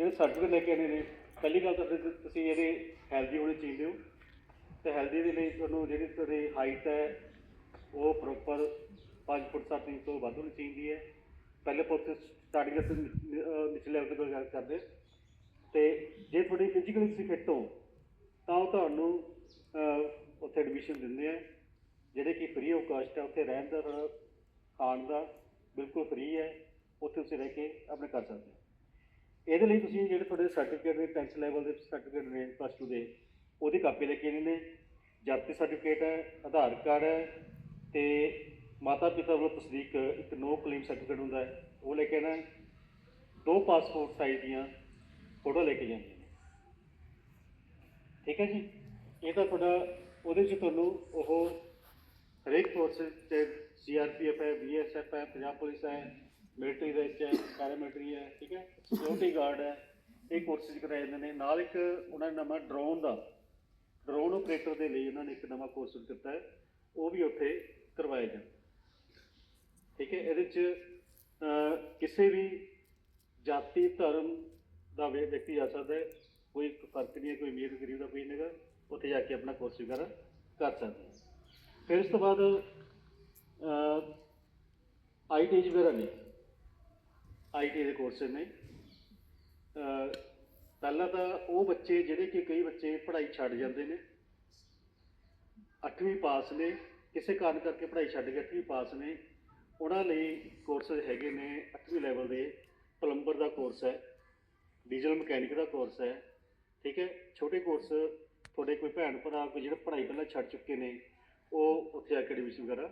ਜਿਹੜੇ ਸਰਟੀਫਿਕੇਟ ਲੈ ਕੇ ਆਨੇ ਨੇ ਪਹਿਲੀ ਗੱਲ ਤਾਂ ਫਿਰ ਤੁਸੀਂ ਇਹਦੇ ਹੈਲਦੀ ਹੋਣੇ ਚਾਹੀਦੇ ਹੋ। ਤੇ ਹੈਲਦੀ ਦੇ ਲਈ ਤੁਹਾਨੂੰ ਜਿਹੜੀ ਤੁਹਾਡੀ ਹਾਈਟ ਹੈ ਉਹ ਪ੍ਰੋਪਰ 5 ਫੁੱਟ 7 ਇੰਚ ਤੋਂ ਵੱਧ ਹੋਣੀ ਚਾਹੀਦੀ ਹੈ। ਪਹਿਲੇ ਪੁੱਤ ਸਟਾਰਟਿੰਗ ਤੋਂ ਨਿਚਲੇ ਲੈਵਲ ਤੋਂ ਗੱਲ ਕਰਦੇ। ਤੇ ਜੇ ਤੁਹਾਡੀ ਫਿਜ਼ੀਕਲੀ ਤੁਸੀਂ ਫਿੱਟ ਹੋ ਤਾਂ ਉਹ ਤੁਹਾਨੂੰ ਅਹ, ਉੱਥੇ ਐਡਮਿਸ਼ਨ ਦਿੰਦੇ ਆ। ਜਿਹੜੇ ਕਿ ਫ੍ਰੀ ਆਫ ਕਾਸਟ ਹੈ ਉੱਥੇ ਰਹਿਣ ਦਾ ਖਾਣ ਦਾ ਬਿਲਕੁਲ ਫ੍ਰੀ ਹੈ। ਉੱਥੇ ਤੁਸੀਂ ਰਹਿ ਕੇ ਆਪਣੇ ਕਰ ਸਕਦੇ ਹੋ। ਇਹਦੇ ਲਈ ਤੁਸੀਂ ਜਿਹੜੇ ਤੁਹਾਡੇ ਸਰਟੀਫਿਕੇਟ ਨੇ 10th ਲੈਵਲ ਦੇ ਸਰਟੀਫਿਕੇਟ ਨੇ ਪਲੱਸ 2 ਦੇ, ਉਹਦੀ ਕਾਪੀ ਲੈ ਕੇ ਆਉਣੀ ਨੇ। ਜਾਤੀ ਸਰਟੀਫਿਕੇਟ ਹੈ, ਆਧਾਰ ਕਾਰਡ ਹੈ ਤੇ ਮਾਤਾ ਪਿਤਾ ਵੱਲੋਂ ਤਸਦੀਕ ਇੱਕ ਨੋ ਕਲੇਮ ਸਰਟੀਫਿਕੇਟ ਹੁੰਦਾ ਹੈ। ਉਹ ਲੈ ਕੇ ਆਉਣਾ ਦੋ ਪਾਸਪੋਰਟ ਸਾਈਜ਼ ਦੀਆਂ ਫੋਟੋ ਲੈ ਕੇ ਜਾਂਦੇ ਨੇ। ਠੀਕ ਹੈ ਜੀ? ਇਹ ਤਾਂ ਤੁਹਾਡਾ, ਉਹਦੇ 'ਚ ਤੁਹਾਨੂੰ ਉਹ ਹਰੇਕ ਫੋਰਸ ਤੇ ਸੀਆਰਪੀਐਫ ਹੈ ਬੀਐਸਐਫ ਹੈ, ਪੰਜਾਬ ਪੁਲਿਸ ਹੈ ਮਿਲਟਰੀ ਦੇ ਵਿੱਚ ਹੈ ਪੈਰਾ ਮਿਲਟਰੀ ਹੈ, ਠੀਕ ਹੈ? ਸਿਕਿਉਰਿਟੀ ਗਾਰਡ ਹੈ, ਇਹ ਕੋਰਸਿਸ ਕਰਾਏ ਜਾਂਦੇ ਨੇ। ਨਾਲ ਇੱਕ ਉਹਨਾਂ ਨੇ ਨਵਾਂ ਡਰੋਨ ਦਾ। ਡਰੋਨ ਆਪਰੇਟਰ ਦੇ ਲਈ ਉਹਨਾਂ ਨੇ ਇੱਕ ਨਵਾਂ ਕੋਰਸ ਦਿੱਤਾ ਹੈ। ਉਹ ਵੀ ਉੱਥੇ ਕਰਵਾਇਆ ਜਾਂਦਾ ਠੀਕ ਹੈ? ਇਹਦੇ 'ਚ ਕਿਸੇ ਵੀ ਜਾਤੀ, ਧਰਮ ਦਾ ਵਿਅਕਤੀ ਜਾ ਸਕਦਾ ਹੈ। ਕੋਈ ਫ਼ਰਕ ਨਹੀਂ ਹੈ, ਕੋਈ ਅਮੀਰ, ਗਰੀਬ ਦਾ ਕੋਈ ਨਹੀਂਗਾ। ਉੱਥੇ ਜਾ ਕੇ ਆਪਣਾ ਕੋਰਸ ਵਗੈਰਾ ਕਰ ਸਕਦੇ ਹੈ ਫਿਰ ਇਸ ਤੋਂ ਬਾਅਦ ਆਈਟੀ ਵਗੈਰਾ ਨੇ। ਆਈਟੀ ਦੇ ਕੋਰਸ ਨੇ। ਪਹਿਲਾਂ ਤਾਂ ਉਹ ਬੱਚੇ ਜਿਹੜੇ ਕਿ ਕਈ ਬੱਚੇ ਪੜ੍ਹਾਈ ਛੱਡ ਜਾਂਦੇ ਨੇ। 8ਵੀਂ ਪਾਸ ਨੇ ਕਿਸੇ ਕਾਰਨ ਕਰਕੇ ਪੜ੍ਹਾਈ ਛੱਡ ਕੇ 8ਵੀਂ ਪਾਸ ਨੇ। ਉਹਨਾਂ ਲਈ ਕੋਰਸ ਹੈਗੇ ਨੇ 8ਵੀਂ ਲੈਵਲ ਦੇ। ਪਲੰਬਰ ਦਾ ਕੋਰਸ ਹੈ ਡੀਜ਼ਲ ਮਕੈਨਿਕ ਦਾ ਕੋਰਸ ਹੈ, ਠੀਕ ਹੈ। ਛੋਟੇ ਕੋਰਸ ਤੁਹਾਡੇ ਕੋਈ ਭੈਣ ਭਰਾ ਕੋਈ ਜਿਹੜੇ ਪੜ੍ਹਾਈ ਪਹਿਲਾਂ ਛੱਡ ਚੁੱਕੇ ਨੇ, ਉਹ ਉੱਥੇ ਆ ਕੇ ਐਡਮਿਸ਼ਨ ਵਗੈਰਾ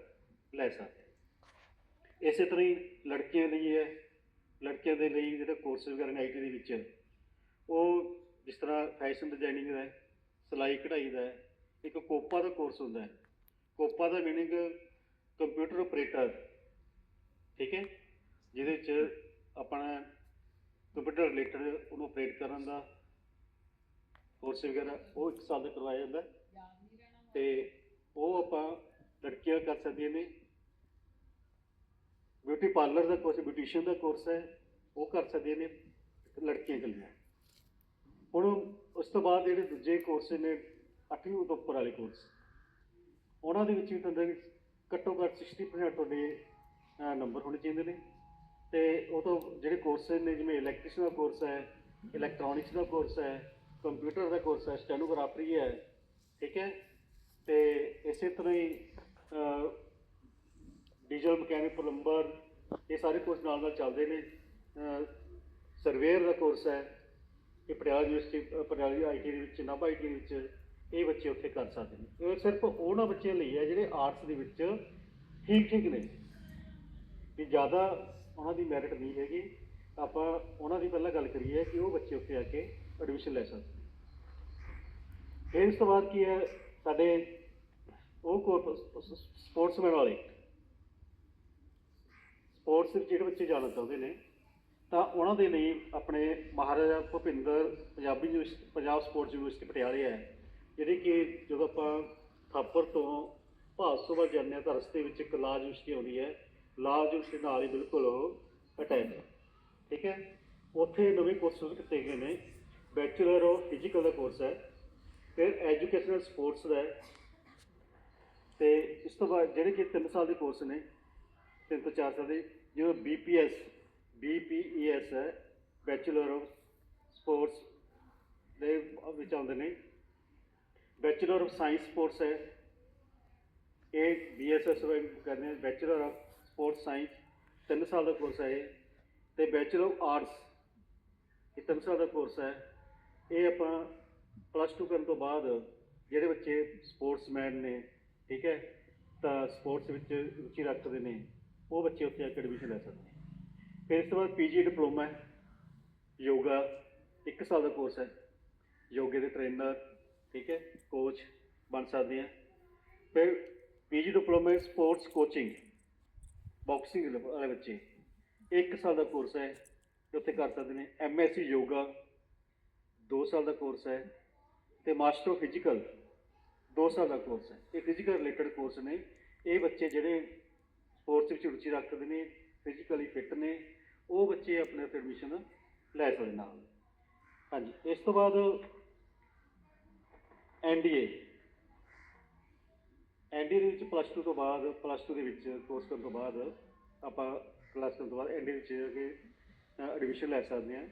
ਲੈ ਸਕਦੇ ਇਸੇ ਤਰ੍ਹਾਂ ਹੀ ਲੜਕੀਆਂ ਲਈ ਹੈ ਲੜਕੀਆਂ ਦੇ ਲਈ ਜਿਹੜੇ ਕੋਰਸ ਵਗੈਰਾ ਨੇ ਆਈਟੀ ਦੇ ਵਿੱਚ ਉਹ ਜਿਸ ਤਰ੍ਹਾਂ ਫੈਸ਼ਨ ਡਿਜ਼ਾਈਨਿੰਗ ਦਾ ਸਿਲਾਈ ਕਢਾਈ ਦਾ ਇੱਕ ਕੋਪਾ ਦਾ ਕੋਰਸ ਹੁੰਦਾ ਹੈ। ਕੋਪਾ ਦਾ ਮੀਨਿੰਗ ਕੰਪਿਊਟਰ ਆਪਰੇਟਰ ਠੀਕ ਹੈ? ਜਿਹਦੇ ਵਿੱਚ ਆਪਣਾ ਕੰਪਿਊਟਰ ਰਿਲੇਟਡ ਉਹਨੂੰ ਆਪਰੇਟ ਕਰਨ ਦਾ ਕੋਰਸ ਵਗੈਰਾ ਉਹ ਇੱਕ ਸਾਲ ਦਾ ਕਰਵਾਇਆ ਜਾਂਦਾ। ਤੇ ਉਹ ਆਪਾਂ ਲੜਕੀਆਂ ਕਰ ਸਕਦੀਆਂ ਨੇ ਬਿਊਟੀ ਪਾਰਲਰ ਦਾ ਕੋਰਸ ਬਿਊਟੀਸ਼ੀਅਨ ਦਾ ਕੋਰਸ ਹੈ, ਉਹ ਕਰ ਸਕਦੀਆਂ ਨੇ ਲੜਕੀਆਂ ਇਕੱਲੀਆਂ। ਹੁਣ ਉਸ ਤੋਂ ਬਾਅਦ ਜਿਹੜੇ ਦੂਜੇ ਕੋਰਸ ਨੇ 8ਵੀਂ ਤੋਂ ਉੱਪਰ ਵਾਲੇ ਕੋਰਸ ਉਹਨਾਂ ਦੇ ਵਿੱਚ ਵੀ ਤੁਹਾਨੂੰ ਘੱਟੋ ਘੱਟ 60% ਤੁਹਾਡੇ ਨੰਬਰ ਹੋਣੇ ਚਾਹੀਦੇ ਨੇ। ਤੇ ਉਹ ਤੋਂ ਜਿਹੜੇ ਕੋਰਸ ਨੇ, ਜਿਵੇਂ ਇਲੈਕਟ੍ਰੀਸ਼ਨ ਦਾ ਕੋਰਸ ਹੈ ਇਲੈਕਟ੍ਰੋਨਿਕਸ ਦਾ ਕੋਰਸ ਹੈ ਕੰਪਿਊਟਰ ਦਾ ਕੋਰਸ ਹੈ ਸਟੈਨੋਗ੍ਰਾਫਰੀ ਹੈ, ਠੀਕ ਹੈ? ਤੇ ਇਸੇ ਤਰ੍ਹਾਂ ਹੀ ਡੀਜ਼ਲ ਮਕੈਨਿਕ ਪਲੰਬਰ ਇਹ ਸਾਰੇ ਕੋਰਸ ਨਾਲ ਨਾਲ ਚੱਲਦੇ ਨੇ। ਸਰਵੇਅਰ ਦਾ ਕੋਰਸ ਹੈ। ਇਹ ਪਟਿਆਲਾ ਯੂਨੀਵਰਸਿਟੀ ਅ, ਪਟਿਆਲਾ ਆਈਟੀ ਦੇ ਵਿੱਚ ਨਾਭਾ ਆਈਟੀ ਦੇ ਵਿੱਚ ਇਹ ਬੱਚੇ ਉੱਥੇ ਕਰ ਸਕਦੇ ਨੇ। ਇਹ ਸਿਰਫ ਉਹਨਾਂ ਬੱਚਿਆਂ ਲਈ ਹੈ ਜਿਹੜੇ ਆਰਟਸ ਦੇ ਵਿੱਚ ਠੀਕ ਠੀਕ ਨੇ। ਵੀ ਜ਼ਿਆਦਾ ਉਹਨਾਂ ਦੀ ਮੈਰਿਟ ਨਹੀਂ ਹੈਗੀ। ਆਪਾਂ ਉਹਨਾਂ ਦੀ ਪਹਿਲਾਂ ਗੱਲ ਕਰੀਏ ਕਿ ਉਹ ਬੱਚੇ ਉੱਥੇ ਆ ਕੇ ਐਡਮਿਸ਼ਨ ਲੈ ਸਕਦੇ ਫਿਰ ਇਸ ਤੋਂ ਬਾਅਦ ਕੀ ਹੈ ਸਾਡੇ ਉਹ ਕੋਰਸ ਸਪੋਰਟਸਮੈਨ ਵਾਲੇ। ਸਪੋਰਟਸ ਵਿੱਚ ਜਿਹੜੇ ਬੱਚੇ ਜਾਣਾ ਚਾਹੁੰਦੇ ਨੇ, ਤਾਂ ਉਹਨਾਂ ਦੇ ਲਈ ਆਪਣੇ Maharaja Bhupinder Punjabi university Punjab sports university ਪਟਿਆਲੇ ਹੈ, ਜਿਹੜੀ ਕਿ ਜਦੋਂ ਆਪਾਂ ਥਾਪਰ ਤੋਂ ਭਾਸੋ ਵੱਲ ਜਾਂਦੇ ਹਾਂ ਤਾਂ ਰਸਤੇ ਵਿੱਚ ਇੱਕ ਲਾਜ ਯੂਨੀਵਰਸਿਟੀ ਆਉਂਦੀ ਹੈ, ਲਾਜ ਯੂਨੀਵਰਸਿਟੀ ਨਾਲ ਹੀ ਬਿਲਕੁਲ ਉਹ ਅਟੈਚ ਹੈ, ਠੀਕ ਹੈ? ਉੱਥੇ ਨਵੇਂ ਕੋਰਸ ਕੀਤੇ ਗਏ ਨੇ ਬੈਚਲਰ ਆਫ ਫਿਜ਼ੀਕਲ ਦਾ ਕੋਰਸ ਹੈ, ਫਿਰ ਐਜੂਕੇਸ਼ਨਲ ਸਪੋਰਟਸ ਦਾ ਹੈ, ਤੇ ਇਸ ਤੋਂ ਬਾਅਦ ਜਿਹੜੇ ਕਿ 3 ਸਾਲ ਦੇ ਕੋਰਸ ਨੇ 3 ਤੋਂ 4 ਸਾਲ ਦੇ ਜਿਵੇਂ ਬੀਪੀਐਸ ਬੀਪੀਈਐਸ ਹੈ ਬੈਚਲਰ ਆਫ ਸਪੋਰਟਸ ਦੇ ਵਿੱਚ ਆਉਂਦੇ ਨੇ। ਬੈਚਲਰ ਆਫ ਸਾਇੰਸ ਸਪੋਰਟਸ ਹੈ। ਇਹ ਬੀਐਸਐਸ ਕਰਦੇ ਨੇ ਬੈਚਲਰ ਆਫ ਸਪੋਰਟਸ ਸਾਇੰਸ 3 ਸਾਲ ਦਾ ਕੋਰਸ ਹੈ ਇਹ। ਤੇ ਬੈਚਲਰ ਆਫ ਆਰਟਸ ਇਹ 3 ਸਾਲ ਦਾ ਕੋਰਸ ਹੈ। ਇਹ ਆਪਾਂ ਪਲੱਸ 2 ਕਰਨ ਤੋਂ ਬਾਅਦ ਜਿਹੜੇ ਬੱਚੇ ਸਪੋਰਟਸਮੈਨ ਨੇ, ਠੀਕ ਹੈ, ਤਾਂ ਸਪੋਰਟਸ ਵਿੱਚ ਰੁਚੀ ਰੱਖਦੇ ਨੇ। ਉਹ ਬੱਚੇ ਉੱਥੇ ਆ ਕੇ ਐਡਮਿਸ਼ਨ ਲੈ ਸਕਦੇ ਨੇ। ਫਿਰ ਇਸ ਤੋਂ ਬਾਅਦ ਪੀਜੀ ਡਿਪਲੋਮਾ ਹੈ, ਯੋਗਾ 1 ਸਾਲ ਦਾ ਕੋਰਸ ਹੈ। ਯੋਗੇ ਦੇ ਟ੍ਰੇਨਰ ਠੀਕ ਹੈ ਕੋਚ ਬਣ ਸਕਦੇ ਆ। ਫਿਰ PG diploma in sports coaching boxing ਵਾਲੇ ਬੱਚੇ। 1 ਸਾਲ ਦਾ ਕੋਰਸ ਹੈ ਉੱਥੇ ਕਰ ਸਕਦੇ ਨੇ। ਐਮਐਸਸੀ ਯੋਗਾ 2 ਸਾਲ ਦਾ ਕੋਰਸ ਹੈ ਤੇ ਮਾਸਟਰ ਆਫ ਫਿਜ਼ੀਕਲ 2 ਸਾਲ ਦਾ ਕੋਰਸ ਹੈ। ਇਹ ਫਿਜ਼ੀਕਲ ਰਿਲੇਟਡ ਕੋਰਸ ਨੇ। ਇਹ ਬੱਚੇ ਜਿਹੜੇ ਸਪੋਰਟਸ ਵਿੱਚ ਰੁਚੀ ਰੱਖਦੇ ਨੇ ਫਿਜ਼ੀਕਲੀ ਫਿੱਟ ਨੇ, ਉਹ ਬੱਚੇ ਆਪਣੇ ਐਡਮਿਸ਼ਨ ਲੈ ਸਕਦੇ ਨਾਲ। ਹਾਂਜੀ, ਇਸ ਤੋਂ ਬਾਅਦ ਐਨਡੀਏ ਐਨਡੀਏ ਦੇ ਵਿੱਚ ਪਲੱਸ 2 ਤੋਂ ਬਾਅਦ ਪਲੱਸ 2 ਦੇ ਵਿੱਚ ਕੋਰਸ ਕਰਨ ਤੋਂ ਬਾਅਦ ਆਪਾਂ ਕਲਾਸ ਕਰਨ ਤੋਂ ਬਾਅਦ ਐਨਡੀਏ ਵਿੱਚ ਕਿ ਐਡਮਿਸ਼ਨ ਲੈ ਸਕਦੇ ਹਾਂ।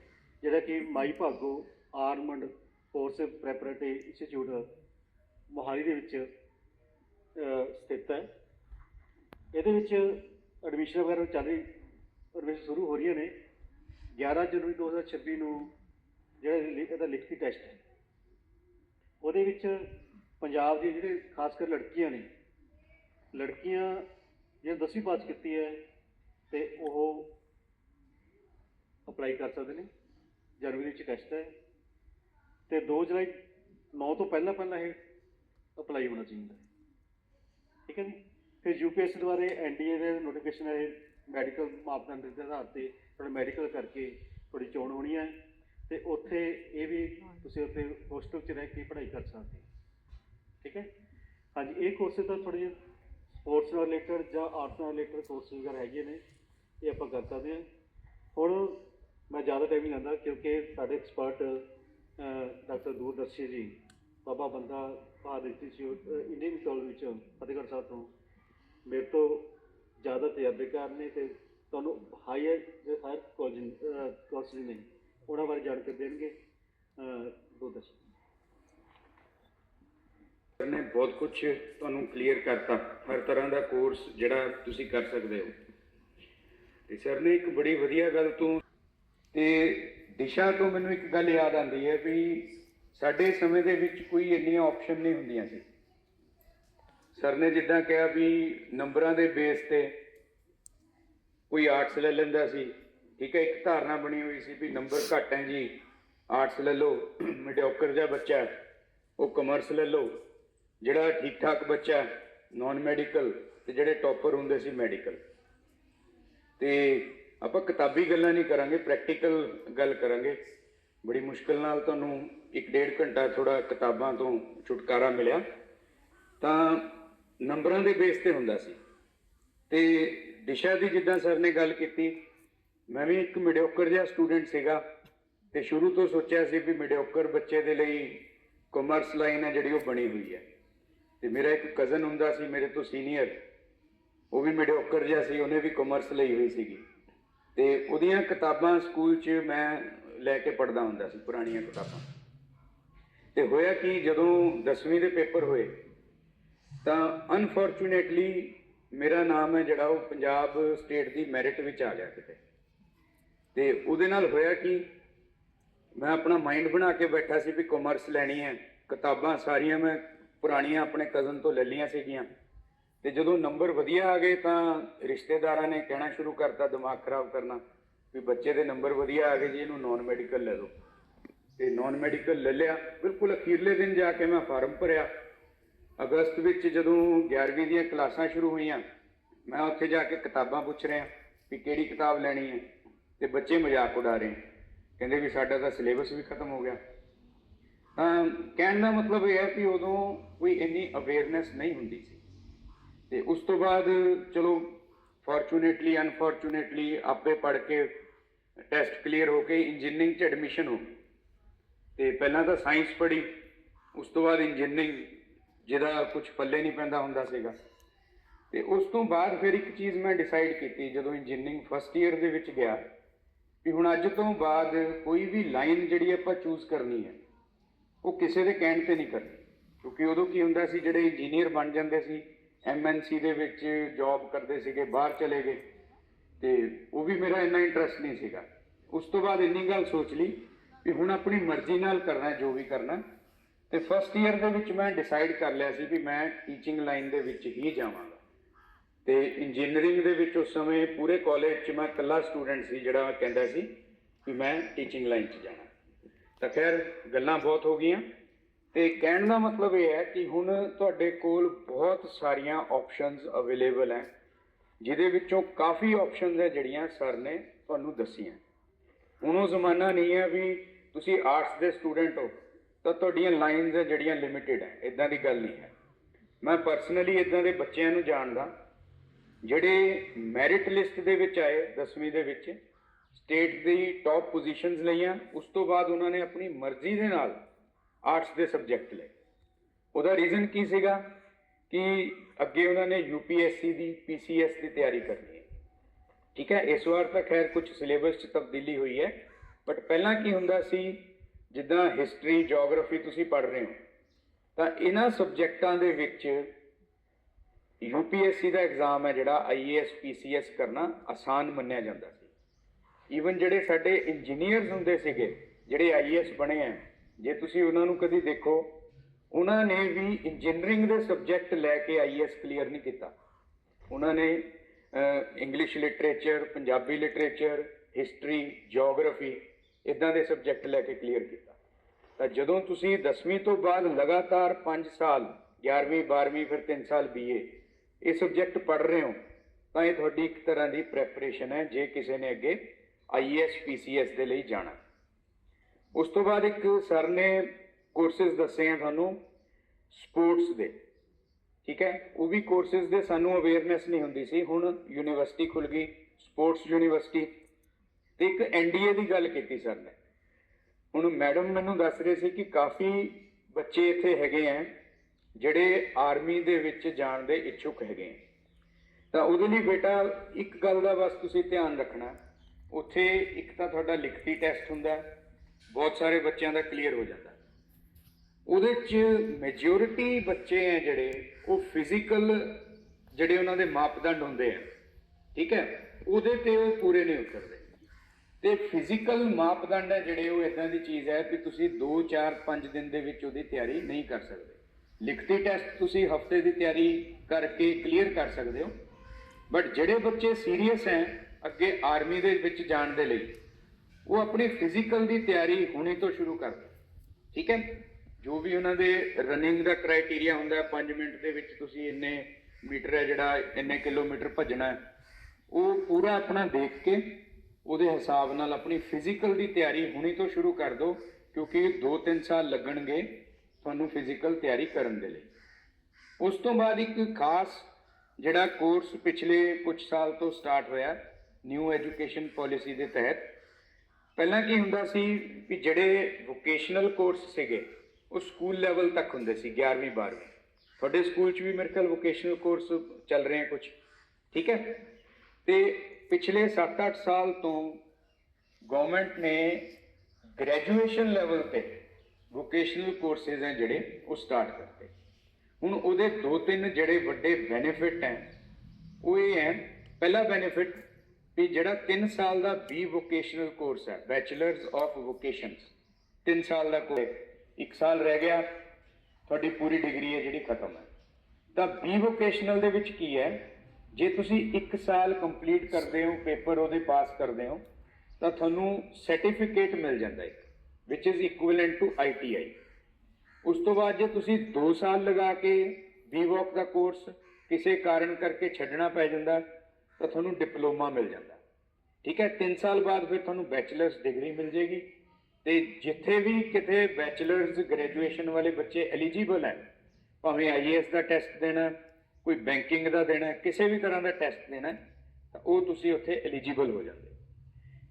ਜਿਹੜਾ ਕਿ Mai Bhago armed force preparatory institute Mohali ਦੇ ਵਿੱਚ ਸਥਿਤ ਹੈ। ਇਹਦੇ ਵਿੱਚ ਐਡਮਿਸ਼ਨ ਵਗੈਰਾ ਚੱਲ ਰਹੀ ਐਡਮਿਸ਼ਨ ਸ਼ੁਰੂ ਹੋ ਰਹੀਆਂ ਨੇ। 11 ਜਨਵਰੀ 2026 ਨੂੰ ਜਿਹੜਾ ਲਿਖ ਇਹਦਾ ਲਿਖਤੀ ਟੈਸਟ ਹੈ। ਉਹਦੇ ਵਿੱਚ ਪੰਜਾਬ ਦੇ ਜਿਹੜੇ ਖਾਸ ਕਰ ਲੜਕੀਆਂ ਨੇ, ਲੜਕੀਆਂ ਜਿਹੜੇ 10ਵੀਂ ਪਾਸ ਕੀਤੀ ਹੈ ਤੇ ਉਹ ਅਪਲਾਈ ਕਰ ਸਕਦੇ ਨੇ। ਜਨਵਰੀ ਵਿੱਚ ਟੈਸਟ ਹੈ ਤੇ 2 ਜੁਲਾਈ 9 ਤੋਂ ਪਹਿਲਾਂ ਪਹਿਲਾਂ ਇਹ ਅਪਲਾਈ ਹੋਣਾ ਚਾਹੀਦਾ। ਹੈ ਠੀਕ ਹੈ ਜੀ? ਫਿਰ ਯੂਪੀਐਸਸੀ ਦੁਆਰਾ ਐਨਡੀਏ ਦੇ ਨੋਟੀਫਿਕੇਸ਼ਨ ਹੈ ਮੈਡੀਕਲ ਮਾਪਦੰਡ ਦੇ ਆਧਾਰ ਤੇ ਤੁਹਾਡਾ ਮੈਡੀਕਲ ਕਰਕੇ ਤੁਹਾਡੀ ਚੋਣ ਹੋਣੀ ਹੈ ਤੇ ਉੱਥੇ ਇਹ ਵੀ ਤੁਸੀਂ ਉੱਥੇ ਹੋਸਟਲ 'ਚ ਰਹਿ ਕੇ ਪੜ੍ਹਾਈ ਕਰ ਸਕਦੇ ਠੀਕ ਹੈ? ਹਾਂਜੀ, ਇਹ ਕੋਰਸ ਤਾਂ ਥੋੜੇ ਜਿਹੇ ਸਪੋਰਟਸ ਨਾਲ ਰਿਲੇਟਡ ਜਾਂ ਆਰਟਸ ਨਾਲ ਰਿਲੇਟਡ ਕੋਰਸ ਵਗੈਰਾ ਹੈਗੇ ਨੇ, ਇਹ ਆਪਾਂ ਕਰ ਸਕਦੇ ਹਾਂ। ਹੁਣ ਮੈਂ ਜ਼ਿਆਦਾ ਟਾਈਮ ਨਹੀਂ ਲੈਂਦਾ ਕਿਉਂਕਿ ਸਾਡੇ ਐਕਸਪਰਟ ਡਾਕਟਰ ਦੂਰਦਰਸ਼ੀ ਜੀ, ਬਾਬਾ ਬੰਦਾ ਬਹਾਦਰ ਇੰਸਟੀਚਿਊਟ ਇੰਡੀਅਨ ਕਾਲਜ ਵਿੱਚ, ਫਤਿਹਗੜ੍ਹ ਸਾਹਿਬ ਤੋਂ ਮੇਰੇ ਤੋਂ ਜ਼ਿਆਦਾ ਤਜਰਬੇਕਾਰ ਨੇ ਤੇ ਤੁਹਾਨੂੰ ਹਾਇਰ ਹਾਇਰ ਕਾਲਜ ਕੋਰਸ ਨੇ ਉਹਨਾਂ ਬਾਰੇ ਜਾਣਕਾਰੀ ਦੇਣਗੇ। ਅਹ, ਸਰ ਨੇ ਬਹੁਤ ਕੁਝ ਤੁਹਾਨੂੰ ਕਲੀਅਰ ਕਰਤਾ ਹਰ ਤਰ੍ਹਾਂ ਦਾ ਕੋਰਸ ਜਿਹੜਾ ਤੁਸੀਂ ਕਰ ਸਕਦੇ ਹੋ। ਤੇ ਸਰ ਨੇ ਇੱਕ ਬੜੀ ਵਧੀਆ ਗੱਲ ਤੋਂ ਤੇ ਦਿਸ਼ਾ ਤੋਂ ਮੈਨੂੰ ਇੱਕ ਗੱਲ ਯਾਦ ਆਉਂਦੀ ਹੈ ਵੀ ਸਾਡੇ ਸਮੇਂ ਦੇ ਵਿੱਚ ਕੋਈ ਇੰਨੀਆਂ ਆਪਸ਼ਨ ਨਹੀਂ ਹੁੰਦੀਆਂ ਸੀ। ਸਰ ਨੇ ਜਿੱਦਾਂ ਕਿਹਾ ਵੀ ਨੰਬਰਾਂ ਦੇ ਬੇਸ ਤੇ ਕੋਈ ਆਰਟਸ ਲੈ ਲੈਂਦਾ ਸੀ, ਠੀਕ ਹੈ, ਇੱਕ ਧਾਰਨਾ ਬਣੀ ਹੋਈ ਸੀ ਵੀ ਨੰਬਰ ਘੱਟ ਹੈ ਜੀ, ਆਰਟਸ ਲੈ ਲਓ ਮੀਡੀਓਕਰ ਜਿਹਾ ਬੱਚਾ ਉਹ ਕਮਰਸ ਲੈ ਲਓ, ਜਿਹੜਾ ਠੀਕ ਠਾਕ ਬੱਚਾ ਨਾਨ ਮੈਡੀਕਲ ਤੇ ਜਿਹੜੇ ਟੌਪਰ ਹੁੰਦੇ ਸੀ ਮੈਡੀਕਲ ਤੇ ਆਪਾਂ ਕਿਤਾਬੀ ਗੱਲਾਂ ਨਹੀਂ ਕਰਾਂਗੇ ਪ੍ਰੈਕਟੀਕਲ ਗੱਲ ਕਰਾਂਗੇ। ਬੜੀ ਮੁਸ਼ਕਲ ਨਾਲ ਤੁਹਾਨੂੰ ਇੱਕ ਡੇਢ ਘੰਟਾ ਥੋੜਾ ਕਿਤਾਬਾਂ ਤੋਂ ਛੁਟਕਾਰਾ ਮਿਲਿਆ। ਤਾਂ ਨੰਬਰਾਂ ਦੇ ਬੇਸ ਤੇ ਹੁੰਦਾ ਸੀ। ਤੇ ਦਿਸ਼ਾ ਦੀ ਜਿੱਦਾਂ ਸਰ ਨੇ ਗੱਲ ਕੀਤੀ, ਮੈਂ ਵੀ ਇੱਕ ਮੀਡੀਓਕਰ ਜਿਹਾ ਸਟੂਡੈਂਟ ਸੀਗਾ ਤੇ ਸ਼ੁਰੂ ਤੋਂ ਸੋਚਿਆ ਸੀ ਵੀ ਮੀਡੀਓਕਰ ਬੱਚੇ ਦੇ ਲਈ ਕਾਮਰਸ ਲਾਈਨ ਹੈ ਜਿਹੜੀ ਉਹ ਬਣੀ ਹੋਈ ਹੈ। ਤੇ ਮੇਰਾ ਇੱਕ ਕਜ਼ਨ ਹੁੰਦਾ ਸੀ, ਮੇਰੇ ਤੋਂ ਸੀਨੀਅਰ ਉਹ ਵੀ ਮੀਡੀਓਕਰ ਜਿਹਾ ਸੀ, ਉਹਨੇ ਵੀ ਕਾਮਰਸ ਲਈ ਹੋਈ ਸੀਗੀ। ਤੇ ਉਹਦੀਆਂ ਕਿਤਾਬਾਂ ਸਕੂਲ 'ਚ ਮੈਂ ਲੈ ਕੇ ਪੜਦਾ ਹੁੰਦਾ ਸੀ, ਪੁਰਾਣੀਆਂ ਕਿਤਾਬਾਂ। ਤੇ ਹੋਇਆ ਕਿ, ਜਦੋਂ 10ਵੀਂ ਦੇ ਪੇਪਰ ਹੋਏ ਤਾਂ ਅਨਫੋਰਚੂਨੇਟਲੀ ਮੇਰਾ ਨਾਮ ਹੈ ਜਿਹੜਾ ਉਹ ਪੰਜਾਬ ਸਟੇਟ ਦੀ ਮੈਰਿਟ ਵਿੱਚ ਆ ਗਿਆ ਕਿਤੇ। ਤੇ ਉਹਦੇ ਨਾਲ ਹੋਇਆ ਕਿ? ਮੈਂ ਆਪਣਾ ਮਾਈਂਡ ਬਣਾ ਕੇ ਬੈਠਾ ਸੀ ਵੀ ਕਾਮਰਸ ਲੈਣੀ ਹੈ। ਕਿਤਾਬਾਂ ਸਾਰੀਆਂ ਮੈਂ ਪੁਰਾਣੀਆਂ ਆਪਣੇ ਕਜ਼ਨ ਤੋਂ ਲੈ ਲਈਆਂ ਸੀਗੀਆਂ। ਤੇ ਜਦੋਂ ਨੰਬਰ ਵਧੀਆ ਆ ਗਏ ਤਾਂ ਰਿਸ਼ਤੇਦਾਰਾਂ ਨੇ ਕਹਿਣਾ ਸ਼ੁਰੂ ਕਰਤਾ, ਦਿਮਾਗ ਖਰਾਬ ਕਰਨਾ ਵੀ ਬੱਚੇ ਦੇ ਨੰਬਰ ਵਧੀਆ ਆ ਗਏ ਜੀ, ਇਹਨੂੰ ਨਾਨ ਮੈਡੀਕਲ ਲੈ ਲਓ। ਤੇ ਨਾਨ ਮੈਡੀਕਲ ਲੈ ਲਿਆ। ਬਿਲਕੁਲ ਅਖੀਰਲੇ ਦਿਨ ਜਾ ਕੇ ਮੈਂ ਫਾਰਮ ਭਰਿਆ। ਅਗਸਤ ਵਿੱਚ ਜਦੋਂ 11ਵੀਂ ਦੀਆਂ ਕਲਾਸਾਂ ਸ਼ੁਰੂ ਹੋਈਆਂ, ਮੈਂ ਉੱਥੇ ਜਾ ਕੇ ਕਿਤਾਬਾਂ ਪੁੱਛ ਰਿਹਾ ਵੀ ਕਿਹੜੀ ਕਿਤਾਬ ਲੈਣੀ ਹੈ ਤੇ ਬੱਚੇ ਮਜ਼ਾਕ ਉਡਾ ਰਹੇ ਕਹਿੰਦੇ ਵੀ ਸਾਡਾ ਤਾਂ ਸਿਲੇਬਸ ਵੀ ਖਤਮ ਹੋ ਗਿਆ। ਤਾਂ ਕਹਿਣ ਦਾ ਮਤਲਬ ਇਹ ਹੈ ਕਿ ਉਦੋਂ ਕੋਈ ਇੰਨੀ ਅਵੇਅਰਨੈਸ ਨਹੀਂ ਹੁੰਦੀ ਸੀ। ਤੇ ਉਸ ਤੋਂ ਬਾਅਦ ਚਲੋ ਫੋਰਚੂਨੇਟਲੀ ਅਨਫੋਰਚੂਨੇਟਲੀ ਆਪੇ ਪੜ੍ਹ ਕੇ ਟੈਸਟ ਕਲੀਅਰ ਹੋ ਕੇ ਇੰਜੀਨੀਅਰਿੰਗ 'ਚ ਐਡਮਿਸ਼ਨ ਹੋ ਗਈ ਤੇ ਪਹਿਲਾਂ ਤਾਂ ਸਾਇੰਸ ਪੜ੍ਹੀ, ਉਸ ਤੋਂ ਬਾਅਦ ਇੰਜੀਨੀਅਰਿੰਗ ਜਿਹਦਾ ਕੁਝ ਪੱਲੇ ਨਹੀਂ ਪੈਂਦਾ ਹੁੰਦਾ ਸੀਗਾ। ਤੇ ਉਸ ਤੋਂ ਬਾਅਦ ਫਿਰ ਇੱਕ ਚੀਜ਼ ਮੈਂ ਡਿਸਾਈਡ ਕੀਤੀ, ਜਦੋਂ ਇੰਜੀਨੀਅਰਿੰਗ ਫਸਟ ਈਅਰ ਦੇ ਵਿੱਚ ਗਿਆ, ਵੀ ਹੁਣ ਅੱਜ ਤੋਂ ਬਾਅਦ ਕੋਈ ਵੀ ਲਾਈਨ ਜਿਹੜੀ ਆਪਾਂ ਚੂਜ਼ ਕਰਨੀ ਹੈ, ਉਹ ਕਿਸੇ ਦੇ ਕਹਿਣ ਤੇ ਨਹੀਂ ਕਰਨੀ। ਕਿਉਂਕਿ ਉਦੋਂ ਕੀ ਹੁੰਦਾ ਸੀ, ਜਿਹੜੇ ਇੰਜੀਨੀਅਰ ਬਣ ਜਾਂਦੇ ਸੀ ਐਮਐਨਸੀ ਦੇ ਵਿੱਚ ਜੌਬ ਕਰਦੇ ਸੀਗੇ, ਬਾਹਰ ਚਲੇ ਗਏ, ਤੇ ਉਹ ਵੀ ਮੇਰਾ ਇੰਨਾ ਇੰਟਰਸਟ ਨਹੀਂ ਸੀਗਾ। ਉਸ ਤੋਂ ਬਾਅਦ ਇੰਨੀ ਗੱਲ ਸੋਚ ਲਈ, ਵੀ ਹੁਣ ਆਪਣੀ ਮਰਜ਼ੀ ਨਾਲ ਕਰਨਾ ਜੋ ਵੀ ਕਰਨਾ ਤੇ ਫਸਟ ਈਅਰ ਦੇ ਵਿੱਚ ਮੈਂ ਡਿਸਾਈਡ ਕਰ ਲਿਆ ਸੀ ਵੀ ਮੈਂ ਟੀਚਿੰਗ ਲਾਈਨ ਦੇ ਵਿੱਚ ਹੀ ਜਾਵਾਂਗਾ। ਤੇ ਇੰਜੀਨੀਅਰਿੰਗ ਦੇ ਵਿੱਚ ਉਸ ਸਮੇਂ ਪੂਰੇ ਕਾਲਜ 'ਚ ਮੈਂ ਇਕੱਲਾ ਸਟੂਡੈਂਟ ਸੀ ਜਿਹੜਾ ਕਹਿੰਦਾ ਸੀ ਵੀ ਮੈਂ ਟੀਚਿੰਗ ਲਾਈਨ 'ਚ ਜਾਣਾ। ਤਾਂ ਖੈਰ ਗੱਲਾਂ ਬਹੁਤ ਹੋ ਗਈਆਂ। ਤੇ ਕਹਿਣ ਦਾ ਮਤਲਬ ਇਹ ਹੈ ਕਿ ਹੁਣ ਤੁਹਾਡੇ ਕੋਲ ਬਹੁਤ ਸਾਰੀਆਂ ਆਪਸ਼ਨਸ ਅਵੇਲੇਬਲ ਹੈ, ਜਿਹਦੇ ਵਿੱਚੋਂ ਕਾਫੀ ਆਪਸ਼ਨਸ ਹੈ ਜਿਹੜੀਆਂ ਸਰ ਨੇ ਤੁਹਾਨੂੰ ਦੱਸੀਆਂ। ਹੁਣ ਉਹ ਜ਼ਮਾਨਾ ਨਹੀਂ ਹੈ ਵੀ ਤੁਸੀਂ ਆਰਟਸ ਦੇ ਸਟੂਡੈਂਟ ਹੋ। ਤਾਂ ਤੁਹਾਡੀਆਂ ਲਾਈਨਸ ਹੈ ਜਿਹੜੀਆਂ ਲਿਮਿਟਿਡ ਹੈ ਇਦਾਂ ਦੀ ਗੱਲ ਨਹੀਂ ਹੈ। ਮੈਂ ਪਰਸਨਲੀ ਇਦਾਂ ਦੇ ਬੱਚਿਆਂ ਨੂੰ ਜਾਣਦਾ, ਜਿਹੜੇ ਮੈਰਿਟ ਲਿਸਟ ਦੇ ਵਿੱਚ ਆਏ 10ਵੀਂ ਦੇ ਵਿੱਚ ਸਟੇਟ ਦੀ ਟੌਪ ਪੋਜੀਸ਼ਨਸ ਲਈਆਂ, ਉਸ ਤੋਂ ਬਾਅਦ ਉਹਨਾਂ ਨੇ ਆਪਣੀ ਮਰਜ਼ੀ ਦੇ ਨਾਲ ਆਰਟਸ ਦੇ ਸਬਜੈਕਟ ਲਏ। ਉਹਦਾ ਰੀਜ਼ਨ ਕੀ ਸੀਗਾ? ਕਿ ਅੱਗੇ ਉਹਨਾਂ ਨੇ ਯੂਪੀਐਸਸੀ ਦੀ ਪੀਸੀਐਸ ਦੀ ਤਿਆਰੀ ਕਰਨੀ ਹੈ। ਠੀਕ ਹੈ, ਇਸ ਵਾਰ ਤਾਂ ਖੈਰ ਕੁਝ ਸਿਲੇਬਸ 'ਚ ਤਬਦੀਲੀ ਹੋਈ ਹੈ ਬਟ ਪਹਿਲਾਂ ਕੀ ਹੁੰਦਾ ਸੀ? ਜਿੱਦਾਂ ਹਿਸਟਰੀ ਜੀਓਗ੍ਰਾਫੀ ਤੁਸੀਂ ਪੜ੍ਹ ਰਹੇ ਹੋ, ਤਾਂ ਇਹਨਾਂ ਸਬਜੈਕਟਾਂ ਦੇ ਵਿੱਚ ਯੂਪੀਐਸਸੀ ਦਾ ਐਗਜ਼ਾਮ ਹੈ ਜਿਹੜਾ ਆਈਏਐਸ ਪੀਸੀਐਸ ਕਰਨਾ ਆਸਾਨ ਮੰਨਿਆ ਜਾਂਦਾ ਸੀ। ਈਵਨ ਜਿਹੜੇ ਸਾਡੇ ਇੰਜੀਨੀਅਰਸ ਹੁੰਦੇ ਸੀਗੇ, ਜਿਹੜੇ ਆਈਏਐਸ ਬਣੇ ਆ, ਜੇ ਤੁਸੀਂ ਉਹਨਾਂ ਨੂੰ ਕਦੀ ਦੇਖੋ, ਉਹਨਾਂ ਨੇ ਵੀ ਇੰਜੀਨੀਅਰਿੰਗ ਦੇ ਸਬਜੈਕਟ ਲੈ ਕੇ ਆਈਏਐਸ ਕਲੀਅਰ ਨਹੀਂ ਕੀਤਾ। ਉਹਨਾਂ ਨੇ English literature Punjabi literature history geography ਇਦਾਂ ਦੇ ਸਬਜੈਕਟ ਲੈ ਕੇ ਕਲੀਅਰ ਕੀਤਾ। ਤਾਂ ਜਦੋਂ ਤੁਸੀਂ 10ਵੀਂ ਤੋਂ ਬਾਅਦ ਲਗਾਤਾਰ 5 ਸਾਲ 11ਵੀਂ 12ਵੀਂ ਫਿਰ 3 ਸਾਲ ਬੀਏ ਇਹ ਸਬਜੈਕਟ ਪੜ੍ਹ ਰਹੇ ਹੋ, ਤਾਂ ਇਹ ਤੁਹਾਡੀ ਇੱਕ ਤਰ੍ਹਾਂ ਦੀ ਪ੍ਰੈਪਰੇਸ਼ਨ ਹੈ, ਜੇ ਕਿਸੇ ਨੇ ਅੱਗੇ ਆਈਐਸ ਪੀਸੀਐਸ ਦੇ ਲਈ ਜਾਣਾ। ਉਸ ਤੋਂ ਬਾਅਦ ਇੱਕ ਸਰ ਨੇ ਕੋਰਸਸ ਦੱਸੇ ਆ ਤੁਹਾਨੂੰ ਸਪੋਰਟਸ ਦੇ। ਠੀਕ ਹੈ? ਉਹ ਵੀ ਕੋਰਸਸ ਦੇ ਸਾਨੂੰ ਅਵੇਅਰਨੈਸ ਨਹੀਂ ਹੁੰਦੀ ਸੀ। ਹੁਣ ਯੂਨੀਵਰਸਿਟੀ ਖੁੱਲ ਗਈ ਸਪੋਰਟਸ ਯੂਨੀਵਰਸਿਟੀ ਤੇ ਇੱਕ ਐਨਡੀਏ ਦੀ ਗੱਲ ਕੀਤੀ ਸਰ ਨੇ। ਹੁਣ ਮੈਡਮ ਮੈਨੂੰ ਦੱਸ ਰਹੇ ਸੀ ਕਿ ਕਾਫੀ ਬੱਚੇ ਇੱਥੇ ਹੈਗੇ ਆ ਜਿਹੜੇ ਆਰਮੀ ਦੇ ਵਿੱਚ ਜਾਣ ਦੇ ਇੱਛੁਕ ਹੈਗੇ ਆ ਤਾਂ ਉਹਦੇ ਲਈ ਬੇਟਾ, ਇੱਕ ਗੱਲ ਦਾ ਬਸ ਤੁਸੀਂ ਧਿਆਨ ਰੱਖਣਾ। ਉੱਥੇ ਇੱਕ ਤਾਂ ਤੁਹਾਡਾ ਲਿਖਤੀ ਟੈਸਟ ਹੁੰਦਾ, ਬਹੁਤ ਸਾਰੇ ਬੱਚਿਆਂ ਦਾ ਕਲੀਅਰ ਹੋ ਜਾਂਦਾ। ਉਹਦੇ ਚ ਮੈਜੋਰਿਟੀ ਬੱਚੇ ਆ ਜਿਹੜੇ, ਉਹ ਫਿਜ਼ੀਕਲ ਜਿਹੜੇ ਉਹਨਾਂ ਦੇ ਮਾਪਦੰਡ ਹੁੰਦੇ ਆ ਠੀਕ ਹੈ ਉਹਦੇ ਤੇ ਉਹ ਪੂਰੇ ਨਹੀਂ ਉਤਰਦੇ। ਤੇ ਫਿਜ਼ੀਕਲ ਮਾਪਦੰਡ ਹੈ ਜਿਹੜੇ ਉਹ ਇਦਾਂ ਦੀ ਚੀਜ਼ ਹੈ ਕਿ ਤੁਸੀਂ 2 4 5 ਦਿਨ ਦੇ ਵਿੱਚ ਉਹਦੀ ਤਿਆਰੀ ਨਹੀਂ ਕਰ ਸਕਦੇ। ਲਿਖਤੀ ਟੈਸਟ ਤੁਸੀਂ ਹਫ਼ਤੇ ਦੀ ਤਿਆਰੀ ਕਰਕੇ ਕਲੀਅਰ ਕਰ ਸਕਦੇ ਹੋ। ਬਟ ਜਿਹੜੇ ਬੱਚੇ ਸੀਰੀਅਸ ਹੈ, ਅੱਗੇ ਆਰਮੀ ਦੇ ਵਿੱਚ ਜਾਣ ਦੇ ਲਈ, ਉਹ ਆਪਣੀ ਫਿਜ਼ੀਕਲ ਦੀ ਤਿਆਰੀ ਹੁਣੇ ਤੋਂ ਸ਼ੁਰੂ ਕਰ ਠੀਕ ਹੈ? ਜੋ ਵੀ ਉਹਨਾਂ ਦੇ ਰਨਿੰਗ ਦਾ ਕ੍ਰਾਈਟੇਰੀਆ ਹੁੰਦਾ 5 ਮਿੰਟ ਦੇ ਵਿੱਚ ਤੁਸੀਂ ਇੰਨੇ ਮੀਟਰ ਹੈ ਜਿਹੜਾ, ਇੰਨੇ ਕਿਲੋਮੀਟਰ ਭੱਜਣਾ ਉਹ ਪੂਰਾ ਆਪਣਾ ਦੇਖ ਕੇ ਉਹਦੇ ਹਿਸਾਬ ਨਾਲ ਆਪਣੀ ਫਿਜ਼ੀਕਲ ਦੀ ਤਿਆਰੀ ਹੁਣੇ ਤੋਂ ਸ਼ੁਰੂ ਕਰ ਦਿਓ, ਕਿਉਂਕਿ 2-3 ਸਾਲ ਲੱਗਣਗੇ ਤੁਹਾਨੂੰ ਫਿਜ਼ੀਕਲ ਤਿਆਰੀ ਕਰਨ ਦੇ ਲਈ। ਉਸ ਤੋਂ ਬਾਅਦ ਇੱਕ ਖਾਸ ਜਿਹੜਾ ਕੋਰਸ ਪਿਛਲੇ ਕੁਝ ਸਾਲ ਤੋਂ ਸਟਾਰਟ ਹੋਇਆ ਨਿਊ ਐਜੂਕੇਸ਼ਨ ਪਾਲਿਸੀ ਦੇ ਤਹਿਤ। ਪਹਿਲਾਂ ਕੀ ਹੁੰਦਾ ਸੀ ਕਿ ਜਿਹੜੇ ਵੋਕੇਸ਼ਨਲ ਕੋਰਸ ਸੀਗੇ, ਉਹ ਸਕੂਲ ਲੈਵਲ ਤੱਕ ਹੁੰਦੇ ਸੀ 11ਵੀਂ 12ਵੀਂ ਤੁਹਾਡੇ ਸਕੂਲ 'ਚ ਵੀ ਮੇਰੇ ਖਿਆਲ ਵੋਕੇਸ਼ਨਲ ਕੋਰਸ ਚੱਲ ਰਹੇ ਆ ਕੁਝ ਠੀਕ ਹੈ? ਤੇ ਪਿਛਲੇ 7-8 ਸਾਲ ਤੋਂ ਗਵਰਨਮੈਂਟ ਨੇ ਗ੍ਰੈਜੂਏਸ਼ਨ ਲੈਵਲ ਤੇ ਵੋਕੇਸ਼ਨਲ ਕੋਰਸਸ ਹੈ ਜਿਹੜੇ, ਉਹ ਸਟਾਰਟ ਕਰਤੇ। ਹੁਣ ਉਹਦੇ ਦੋ ਤਿੰਨ ਜਿਹੜੇ ਵੱਡੇ ਬੈਨੀਫਿਟ ਹੈ, ਉਹ ਇਹ ਹੈ, ਪਹਿਲਾ ਬੈਨੀਫਿਟ ਵੀ ਜਿਹੜਾ 3 ਸਾਲ ਦਾ ਬੀ ਵੋਕੇਸ਼ਨਲ ਕੋਰਸ ਹੈ ਬੈਚਲਰਸ ਆਫ ਵੋਕੇਸ਼ਨਸ 3 ਸਾਲ ਦਾ ਕੋਰਸ 1 ਸਾਲ ਰਹਿ ਗਿਆ, ਤੁਹਾਡੀ ਪੂਰੀ ਡਿਗਰੀ ਹੈ ਜਿਹੜੀ ਖਤਮ ਹੈ। ਤਾਂ ਬੀ ਵੋਕੇਸ਼ਨਲ ਦੇ ਵਿੱਚ ਕੀ ਹੈ ਜੇ ਤੁਸੀਂ 1 ਸਾਲ ਕੰਪਲੀਟ ਕਰਦੇ ਹੋ ਪੇਪਰ ਉਹਦੇ ਪਾਸ ਕਰਦੇ ਹੋ, ਤਾਂ ਤੁਹਾਨੂੰ ਸਰਟੀਫਿਕੇਟ ਮਿਲ ਜਾਂਦਾ ਹੈ which is equivalent to ITI ਉਸ ਤੋਂ ਬਾਅਦ ਜੇ ਤੁਸੀਂ 2 ਸਾਲ ਲਗਾ ਕੇ ਬੀਵੋਕ ਦਾ ਕੋਰਸ ਕਿਸੇ ਕਾਰਨ ਕਰਕੇ ਛੱਡਣਾ ਪੈ ਜਾਂਦਾ, ਤਾਂ ਤੁਹਾਨੂੰ ਡਿਪਲੋਮਾ ਮਿਲ ਜਾਂਦਾ। ਠੀਕ ਹੈ 3 ਸਾਲ ਬਾਅਦ ਫਿਰ ਤੁਹਾਨੂੰ ਬੈਚਲਰਸ ਡਿਗਰੀ ਮਿਲ ਜੇਗੀ ਤੇ ਜਿੱਥੇ ਵੀ ਕਿਤੇ ਬੈਚਲਰਸ ਗ੍ਰੈਜੂਏਸ਼ਨ ਵਾਲੇ ਬੱਚੇ ਐਲੀਜੀਬਲ ਹੈ, ਭਾਵੇਂ ਆਈਏਐਸ ਦਾ ਟੈਸਟ ਦੇਣਾ ਕੋਈ ਬੈਂਕਿੰਗ ਦਾ ਦੇਣਾ ਕਿਸੇ ਵੀ ਤਰ੍ਹਾਂ ਦਾ ਟੈਸਟ ਦੇਣਾ ਤਾਂ ਉਹ ਤੁਸੀਂ ਉੱਥੇ ਐਲੀਜੀਬਲ ਹੋ ਜਾਂਦੇ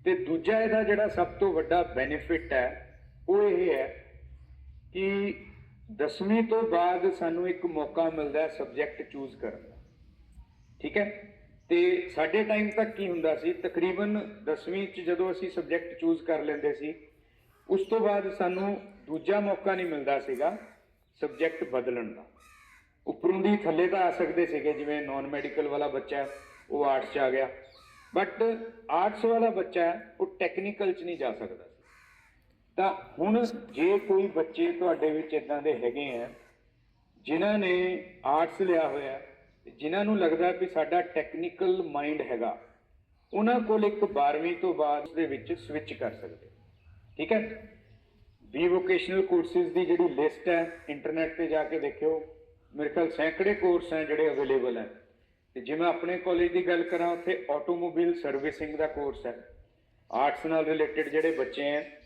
ਤੇ ਦੂਜਾ ਇਹਦਾ ਜਿਹੜਾ ਸਭ ਤੋਂ ਵੱਡਾ ਬੈਨੀਫਿਟ ਹੈ, ਉਹ ਇਹ ਹੈ ਕਿ 10ਵੀਂ ਤੋਂ ਬਾਅਦ ਸਾਨੂੰ ਇੱਕ ਮੌਕਾ ਮਿਲਦਾ ਹੈ ਸਬਜੈਕਟ ਚੂਜ਼ ਕਰਨ ਦਾ। ਠੀਕ ਹੈ? ਤੇ ਸਾਡੇ ਟਾਈਮ ਤੱਕ ਕੀ ਹੁੰਦਾ ਸੀ? ਤਕਰੀਬਨ 10ਵੀਂ ਚ ਜਦੋਂ ਅਸੀਂ ਸਬਜੈਕਟ ਚੂਜ਼ ਕਰ ਲੈਂਦੇ ਸੀ, ਉਸ ਤੋਂ ਬਾਅਦ ਸਾਨੂੰ ਦੂਜਾ ਮੌਕਾ ਨਹੀਂ ਮਿਲਦਾ ਸੀਗਾ ਸਬਜੈਕਟ ਬਦਲਣ ਦਾ। ਉੱਪਰੋਂ ਦੀ ਥੱਲੇ ਤਾਂ ਆ ਸਕਦੇ ਸੀਗੇ ਜਿਵੇਂ ਨਾਨ ਮੈਡੀਕਲ ਵਾਲਾ ਬੱਚਾ ਹੈ, ਉਹ ਆਰਟਸ 'ਚ ਆ ਗਿਆ। ਬਟ ਆਰਟਸ ਵਾਲਾ ਬੱਚਾ ਹੈ, ਉਹ ਟੈਕਨੀਕਲ 'ਚ ਨਹੀਂ ਜਾ ਸਕਦਾ ਤਾਂ ਹੁਣ ਜੇ ਕੋਈ ਬੱਚੇ ਤੁਹਾਡੇ ਵਿੱਚ ਇਦਾਂ ਦੇ ਹੈਗੇ ਆ ਜਿਨ੍ਹਾਂ ਨੇ ਆਰਟਸ ਲਿਆ ਹੋਇਆ ਜਿਨ੍ਹਾਂ ਨੂੰ ਲੱਗਦਾ ਵੀ ਸਾਡਾ ਟੈਕਨੀਕਲ ਮਾਈਂਡ ਹੈਗਾ ਉਹਨਾਂ ਕੋਲ ਇੱਕ 12ਵੀਂ ਤੋਂ ਬਾਅਦ ਦੇ ਵਿੱਚ ਸਵਿਚ ਕਰ ਸਕਦੇ। ਠੀਕ ਹੈ? ਵੀ ਵੋਕੇਸ਼ਨਲ ਕੋਰਸਿਸ ਦੀ ਜਿਹੜੀ ਲਿਸਟ ਹੈ ਇੰਟਰਨੈਟ ਤੇ ਜਾ ਕੇ ਦੇਖਿਓ। ਮੇਰੇ ਖਿਆਲ ਸੈਂਕੜੇ ਕੋਰਸ ਹੈ ਜਿਹੜੇ ਅਵੇਲੇਬਲ ਹੈ। ਤੇ ਜੇ ਮੈਂ ਆਪਣੇ ਕਾਲਜ ਦੀ ਗੱਲ ਕਰਾਂ, ਉੱਥੇ ਆਟੋਮੋਬਾਈਲ ਸਰਵਿਸਿੰਗ ਦਾ ਕੋਰਸ ਹੈ। ਆਰਟਸ ਨਾਲ ਰਿਲੇਟਡ ਜਿਹੜੇ ਬੱਚੇ ਹੈ,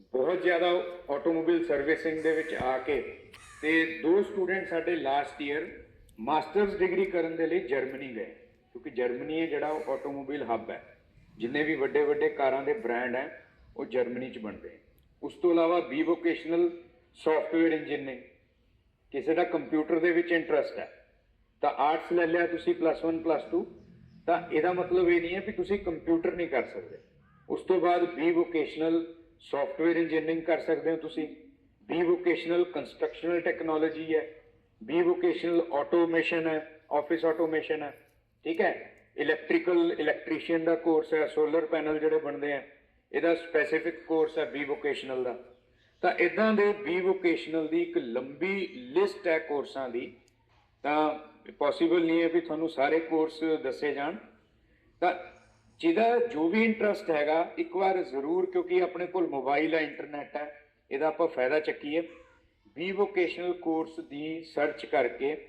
ਬਹੁਤ ਜ਼ਿਆਦਾ ਆਟੋਮੋਬਾਈਲ ਸਰਵਿਸਿੰਗ ਦੇ ਵਿੱਚ ਆ ਕੇ ਤੇ ਦੋ ਸਟੂਡੈਂਟ ਸਾਡੇ ਲਾਸਟ ਈਅਰ ਮਾਸਟਰਸ ਡਿਗਰੀ ਕਰਨ ਦੇ ਲਈ ਜਰਮਨੀ ਗਏ। ਕਿਉਂਕਿ ਜਰਮਨੀ ਹੈ ਜਿਹੜਾ ਉਹ ਆਟੋਮੋਬਾਈਲ ਹੱਬ ਹੈ। ਜਿੰਨੇ ਵੀ ਵੱਡੇ ਵੱਡੇ ਕਾਰਾਂ ਦੇ ਬ੍ਰਾਂਡ ਹੈ, ਉਹ ਜਰਮਨੀ 'ਚ ਬਣਦੇ ਉਸ ਤੋਂ ਇਲਾਵਾ ਬੀ ਵੋਕੇਸ਼ਨਲ ਸੌਫਟਵੇਅਰ ਇੰਜੀਨੀਅਰਿੰਗ ਕਿਸੇ ਦਾ ਕੰਪਿਊਟਰ ਦੇ ਵਿੱਚ ਇੰਟਰਸਟ ਹੈ, ਤਾਂ ਆਰਟਸ ਲੈ ਲਿਆ ਤੁਸੀਂ ਪਲੱਸ 1 ਪਲੱਸ 2 ਤਾਂ ਇਹਦਾ ਮਤਲਬ ਇਹ ਨਹੀਂ ਹੈ ਕਿ ਤੁਸੀਂ ਕੰਪਿਊਟਰ ਨਹੀਂ ਕਰ ਸਕਦੇ। ਉਸ ਤੋਂ ਬਾਅਦ ਬੀ ਵੋਕੇਸ਼ਨਲ ਸੌਫਟਵੇਅਰ ਇੰਜੀਨੀਅਰਿੰਗ ਕਰ ਸਕਦੇ ਹੋ ਤੁਸੀਂ। ਬੀ ਵੋਕੇਸ਼ਨਲ ਕੰਸਟਰਕਸ਼ਨਲ ਟੈਕਨੋਲੋਜੀ ਹੈ ਬੀ ਵੋਕੇਸ਼ਨਲ ਆਟੋਮੇਸ਼ਨ ਹੈ ਆਫਿਸ ਆਟੋਮੇਸ਼ਨ ਹੈ, ਠੀਕ ਹੈ? ਇਲੈਕਟ੍ਰੀਕਲ ਇਲੈਕਟ੍ਰੀਸ਼ੀਅਨ ਦਾ ਕੋਰਸ ਹੈ ਸੋਲਰ ਪੈਨਲ ਜਿਹੜੇ ਬਣਦੇ ਆ ਇਹਦਾ ਸਪੈਸੀਫਿਕ ਕੋਰਸ ਹੈ ਬੀ ਵੋਕੇਸ਼ਨਲ ਦਾ। ਤਾਂ ਇਦਾਂ ਦੇ ਬੀ ਵੋਕੇਸ਼ਨਲ ਦੀ ਇੱਕ ਲੰਬੀ ਲਿਸਟ ਹੈ ਕੋਰਸਾਂ ਦੀ, ਤਾਂ ਪੋਸੀਬਲ ਨਹੀਂ ਹੈ ਵੀ ਤੁਹਾਨੂੰ ਸਾਰੇ ਕੋਰਸ ਦੱਸੇ ਜਾਣ। ਤਾਂ ਜਿਹਦਾ ਜੋ ਵੀ ਇੰਟਰਸਟ ਹੈਗਾ, ਇੱਕ ਵਾਰ ਜ਼ਰੂਰ ਕਿਉਂਕਿ ਆਪਣੇ ਕੋਲ ਮੋਬਾਈਲ ਹੈ ਇੰਟਰਨੈਟ ਹੈ, ਇਹਦਾ ਆਪਾਂ ਫਾਇਦਾ ਚੱਕੀਏ। ਵੀ ਵੋਕੇਸ਼ਨਲ ਕੋਰਸ ਦੀ ਸਰਚ ਕਰਕੇ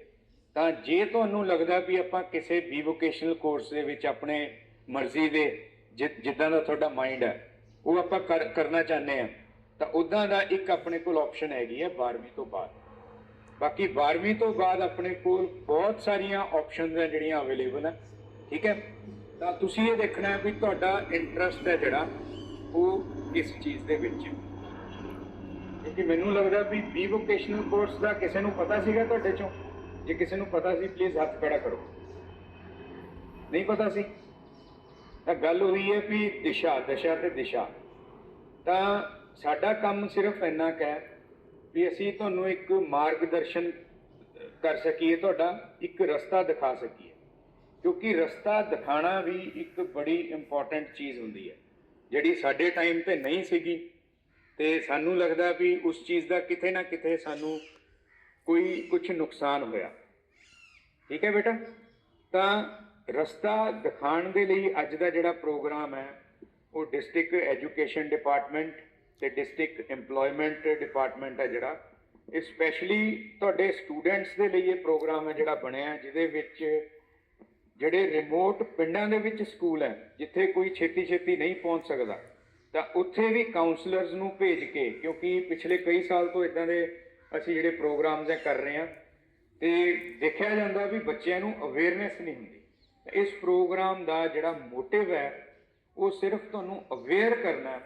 ਤਾਂ ਜੇ ਤੁਹਾਨੂੰ ਲੱਗਦਾ ਵੀ ਆਪਾਂ ਕਿਸੇ ਵੀ ਵੋਕੇਸ਼ਨਲ ਕੋਰਸ ਦੇ ਵਿੱਚ ਆਪਣੇ ਮਰਜ਼ੀ ਦੇ, ਜਿ- ਜਿੱਦਾਂ ਦਾ ਤੁਹਾਡਾ ਮਾਈਂਡ ਹੈ, ਉਹ ਆਪਾਂ ਕਰ- ਕਰਨਾ ਚਾਹੁੰਦੇ ਆ ਤਾਂ ਉਦਾਂ ਦਾ ਇੱਕ ਆਪਣੇ ਕੋਲ ਆਪਸ਼ਨ ਹੈਗੀ ਹੈ 12ਵੀਂ ਤੋਂ ਬਾਅਦ। ਬਾਕੀ 12ਵੀਂ ਤੋਂ ਬਾਅਦ ਆਪਣੇ ਕੋਲ ਬਹੁਤ ਸਾਰੀਆਂ ਆਪਸ਼ਨਸ ਹੈ ਜਿਹੜੀਆਂ ਅਵੇਲੇਬਲ ਹੈ, ਠੀਕ ਹੈ? ਤਾਂ ਤੁਸੀਂ ਇਹ ਦੇਖਣਾ ਹੈ ਵੀ ਤੁਹਾਡਾ ਇੰਟਰਸਟ ਹੈ ਜਿਹੜਾ, ਉਹ ਕਿਸ ਚੀਜ਼ ਦੇ ਵਿੱਚ ਹੈ। ਕਿਉਂਕਿ ਮੈਨੂੰ ਲੱਗਦਾ ਵੀ ਬੀ ਵੋਕੇਸ਼ਨਲ ਕੋਰਸ ਦਾ ਕਿਸੇ ਨੂੰ ਪਤਾ ਸੀਗਾ ਤੁਹਾਡੇ ਚੋਂ? ਜੇ ਕਿਸੇ ਨੂੰ ਪਤਾ ਸੀ ਪਲੀਜ਼ ਹੱਥ ਖੜਾ ਕਰੋ। ਨਹੀਂ ਪਤਾ ਸੀ? ਤਾਂ ਗੱਲ ਹੋਈ ਹੈ ਵੀ ਦਿਸ਼ਾ, ਦਸ਼ਾ ਤੇ ਦਿਸ਼ਾ। ਤਾਂ ਸਾਡਾ ਕੰਮ ਸਿਰਫ ਇੰਨਾ ਕੁ ਹੈ ਵੀ ਅਸੀਂ ਤੁਹਾਨੂੰ ਇੱਕ ਮਾਰਗਦਰਸ਼ਨ ਕਰ ਸਕੀਏ, ਤੁਹਾਡਾ ਇੱਕ ਰਸਤਾ ਦਿਖਾ ਸਕੀਏ। ਕਿਉਂਕਿ ਰਸਤਾ ਦਿਖਾਣਾ ਵੀ ਇੱਕ ਬੜੀ ਇੰਪੋਰਟੈਂਟ ਚੀਜ਼ ਹੁੰਦੀ ਹੈ। ਜਿਹੜੀ ਸਾਡੇ ਟਾਈਮ ਤੇ ਨਹੀਂ ਸੀਗੀ ਤੇ ਸਾਨੂੰ ਲੱਗਦਾ ਵੀ ਉਸ ਚੀਜ਼ ਦਾ ਕਿਤੇ ਨਾ ਕਿਤੇ ਸਾਨੂੰ ਕੋਈ ਕੁਝ ਨੁਕਸਾਨ ਹੋਇਆ। ਠੀਕ ਹੈ ਬੇਟਾ? ਤਾਂ ਰਸਤਾ ਦਿਖਾਉਣ ਦੇ ਲਈ ਅੱਜ ਦਾ ਜਿਹੜਾ ਪ੍ਰੋਗਰਾਮ ਹੈ, ਉਹ ਡਿਸਟ੍ਰਿਕਟ ਐਜੂਕੇਸ਼ਨ ਡਿਪਾਰਟਮੈਂਟ ਤੇ ਡਿਸਟ੍ਰਿਕਟ EMPLOYMENT ਡਿਪਾਰਟਮੈਂਟ ਹੈ ਜਿਹੜਾ। ਇਹ ਸਪੈਸ਼ਲੀ ਤੁਹਾਡੇ ਸਟੂਡੈਂਟਸ ਦੇ ਲਈ ਇਹ ਪ੍ਰੋਗਰਾਮ ਹੈ ਜਿਹੜਾ ਬਣਿਆ, ਜਿਹਦੇ ਵਿੱਚ ਜਿਹੜੇ ਰਿਮੋਟ ਪਿੰਡਾਂ ਦੇ ਵਿੱਚ ਸਕੂਲ ਹੈ ਜਿੱਥੇ ਕੋਈ ਛੇਤੀ ਛੇਤੀ ਨਹੀਂ ਪਹੁੰਚ ਸਕਦਾ, ਤਾਂ ਉੱਥੇ ਵੀ ਕਾਉਂਸਲਰਸ ਨੂੰ ਭੇਜ ਕੇ, ਕਿਉਂਕਿ ਪਿਛਲੇ ਕਈ ਸਾਲ ਤੋਂ ਇਦਾਂ ਦੇ ਅਸੀਂ ਜਿਹੜੇ ਪ੍ਰੋਗਰਾਮਸ ਹੈ ਕਰ ਰਹੇ ਹਾਂ ਤੇ ਦੇਖਿਆ ਜਾਂਦਾ ਵੀ ਬੱਚਿਆਂ ਨੂੰ ਅਵੇਅਰਨੈਸ ਨਹੀਂ ਹੁੰਦੀ। ਇਸ ਪ੍ਰੋਗਰਾਮ ਦਾ ਜਿਹੜਾ ਮੋਟਿਵ ਹੈ ਉਹ ਸਿਰਫ ਤੁਹਾਨੂੰ ਅਵੇਅਰ ਕਰਨਾ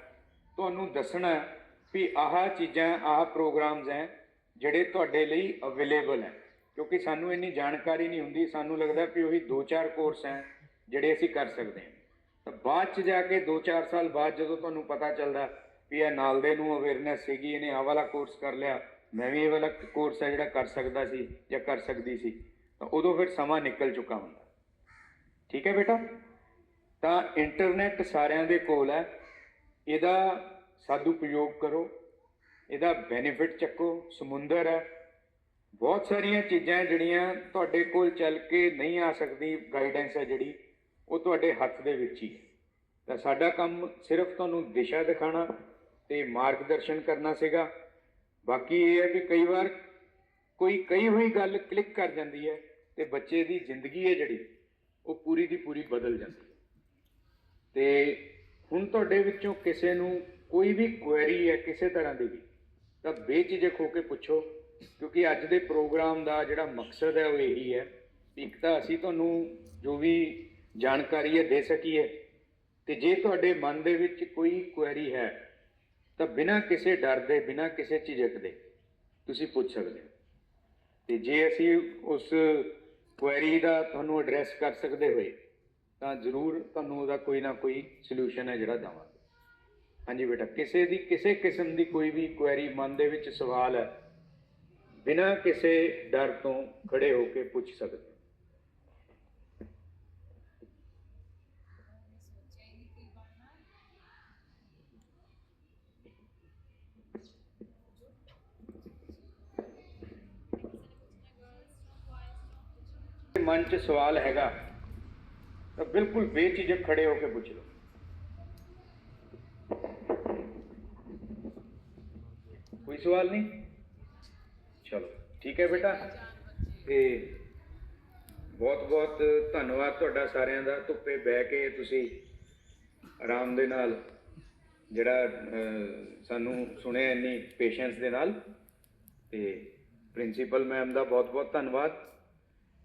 ਤੁਹਾਨੂੰ ਦੱਸਣਾ ਵੀ ਆਹ ਚੀਜ਼ਾਂ, ਆਹ ਪ੍ਰੋਗਰਾਮਸ ਹੈ ਜਿਹੜੇ ਤੁਹਾਡੇ ਲਈ ਅਵੇਲੇਬਲ ਹੈ। ਕਿਉਂਕਿ ਸਾਨੂੰ ਇੰਨੀ ਜਾਣਕਾਰੀ ਨਹੀਂ ਹੁੰਦੀ, ਸਾਨੂੰ ਲੱਗਦਾ ਵੀ ਉਹੀ 2-4 ਕੋਰਸ ਹੈ ਜਿਹੜੇ ਅਸੀਂ ਕਰ ਸਕਦੇ ਹਾਂ। ਤਾਂ ਬਾਅਦ ਚ ਜਾ ਕੇ 2-4 ਸਾਲ ਬਾਅਦ ਜਦੋਂ ਤੁਹਾਨੂੰ ਪਤਾ ਚੱਲਦਾ ਵੀ ਇਹ ਨਾਲ ਦੇ ਨੂੰ ਅਵੇਅਰਨੈਸ ਸੀਗੀ, ਇਹਨੇ ਆਹ ਵਾਲਾ ਕੋਰਸ ਕਰ ਲਿਆ, ਮੈਂ ਵੀ ਇਹ ਵਾਲਾ ਕੋਰਸ ਹੈ ਜਿਹੜਾ ਕਰ ਸਕਦਾ ਸੀ ਜਾਂ ਕਰ ਸਕਦੀ ਸੀ, ਤਾਂ ਉਦੋਂ ਫਿਰ ਸਮਾਂ ਨਿਕਲ ਚੁੱਕਾ ਹੁੰਦਾ। ਠੀਕ ਹੈ ਬੇਟਾ? ਤਾਂ ਇੰਟਰਨੈਟ ਸਾਰਿਆਂ ਦੇ ਕੋਲ ਹੈ। ਇਹਦਾ ਸਦਉਪਯੋਗ ਕਰੋ, ਇਹਦਾ ਬੈਨੀਫਿਟ ਚੱਕੋ, ਸਮੁੰਦਰ ਹੈ। ਬਹੁਤ ਸਾਰੀਆਂ ਚੀਜ਼ਾਂ ਜਿਹੜੀਆਂ ਤੁਹਾਡੇ ਕੋਲ ਚੱਲ ਕੇ ਨਹੀਂ ਆ ਸਕਦੀ ਗਾਈਡੈਂਸ ਹੈ ਜਿਹੜੀ, ਉਹ ਤੁਹਾਡੇ ਹੱਥ ਦੇ ਵਿੱਚ ਹੀ ਹੈ। ਤਾਂ ਸਾਡਾ ਕੰਮ ਸਿਰਫ ਤੁਹਾਨੂੰ ਦਿਸ਼ਾ ਦਿਖਾਣਾ ਤੇ ਮਾਰਗਦਰਸ਼ਨ ਕਰਨਾ ਸੀਗਾ। ਬਾਕੀ ਇਹ ਹੈ ਵੀ ਕਈ ਵਾਰ ਕੋਈ ਕਈ ਹੋਈ ਗੱਲ ਕਲਿੱਕ ਕਰ ਜਾਂਦੀ ਹੈ ਤੇ ਬੱਚੇ ਦੀ ਜ਼ਿੰਦਗੀ ਹੈ ਜਿਹੜੀ, ਉਹ ਪੂਰੀ ਦੀ ਪੂਰੀ ਬਦਲ ਜਾਂਦੀ ਹੈ। ਤੇ ਹੁਣ ਤੁਹਾਡੇ ਵਿੱਚੋਂ ਕਿਸੇ ਨੂੰ ਕੋਈ ਵੀ ਕੁਐਰੀ ਹੈ ਕਿਸੇ ਤਰ੍ਹਾਂ ਦੀ ਵੀ, ਤਾਂ ਬੇਝਿਜਕ ਹੋ ਕੇ ਪੁੱਛੋ, ਕਿਉਂਕਿ ਅੱਜ ਦੇ ਪ੍ਰੋਗਰਾਮ ਦਾ ਜਿਹੜਾ ਮਕਸਦ ਹੈ ਉਹ ਇਹੀ ਹੈ ਇੱਕ ਤਾਂ ਅਸੀਂ ਤੁਹਾਨੂੰ ਜੋ ਵੀ ਜਾਣਕਾਰੀ ਹੈ ਦੇ ਸਕੀਏ ਤੇ ਜੇ ਤੁਹਾਡੇ ਮਨ ਦੇ ਵਿੱਚ ਕੋਈ ਕੁਐਰੀ ਹੈ, ਤਾਂ ਬਿਨਾਂ ਕਿਸੇ ਡਰ ਦੇ, ਬਿਨਾਂ ਕਿਸੇ ਝਿਜਕ ਦੇ ਤੁਸੀਂ ਪੁੱਛ ਸਕਦੇ ਹੋ। ਤੇ ਜੇ ਅਸੀਂ ਉਸ ਕੁਐਰੀ ਦਾ ਤੁਹਾਨੂੰ ਐਡਰੈਸ ਕਰ ਸਕਦੇ ਹੋਏ ਤਾਂ ਜ਼ਰੂਰ ਤੁਹਾਨੂੰ ਉਹਦਾ ਕੋਈ ਨਾ ਕੋਈ ਸੋਲੂਸ਼ਨ ਹੈ ਜਿਹੜਾ ਦੇਵਾਂਗੇ। ਹਾਂਜੀ ਬੇਟਾ, ਕਿਸੇ ਦੀ, ਕਿਸੇ ਕਿਸਮ ਦੀ ਕੋਈ ਵੀ ਕੁਐਰੀ ਮਨ ਦੇ ਵਿੱਚ ਸਵਾਲ ਹੈ, ਬਿਨਾਂ ਕਿਸੇ ਡਰ ਤੋਂ ਖੜੇ ਹੋ ਕੇ ਪੁੱਛ ਸਕਦੇ ਮਨ 'ਚ ਸਵਾਲ ਹੈਗਾ ਤਾਂ ਬਿਲਕੁਲ ਬੇਝਿਜਕ ਖੜੇ ਹੋ ਕੇ ਪੁੱਛ ਲਓ। ਕੋਈ ਸਵਾਲ ਨਹੀਂ? ਚਲੋ, ਠੀਕ ਹੈ ਬੇਟਾ। ਤੇ ਬਹੁਤ ਬਹੁਤ ਧੰਨਵਾਦ ਤੁਹਾਡਾ ਸਾਰਿਆਂ ਦਾ। ਧੁੱਪੇ ਬਹਿ ਕੇ ਤੁਸੀਂ ਆਰਾਮ ਦੇ ਨਾਲ ਜਿਹੜਾ ਸਾਨੂੰ ਸੁਣਿਆ ਇੰਨੀ ਪੇਸ਼ੈਂਸ ਦੇ ਨਾਲ। ਤੇ ਪ੍ਰਿੰਸੀਪਲ ਮੈਮ ਦਾ ਬਹੁਤ ਬਹੁਤ ਧੰਨਵਾਦ।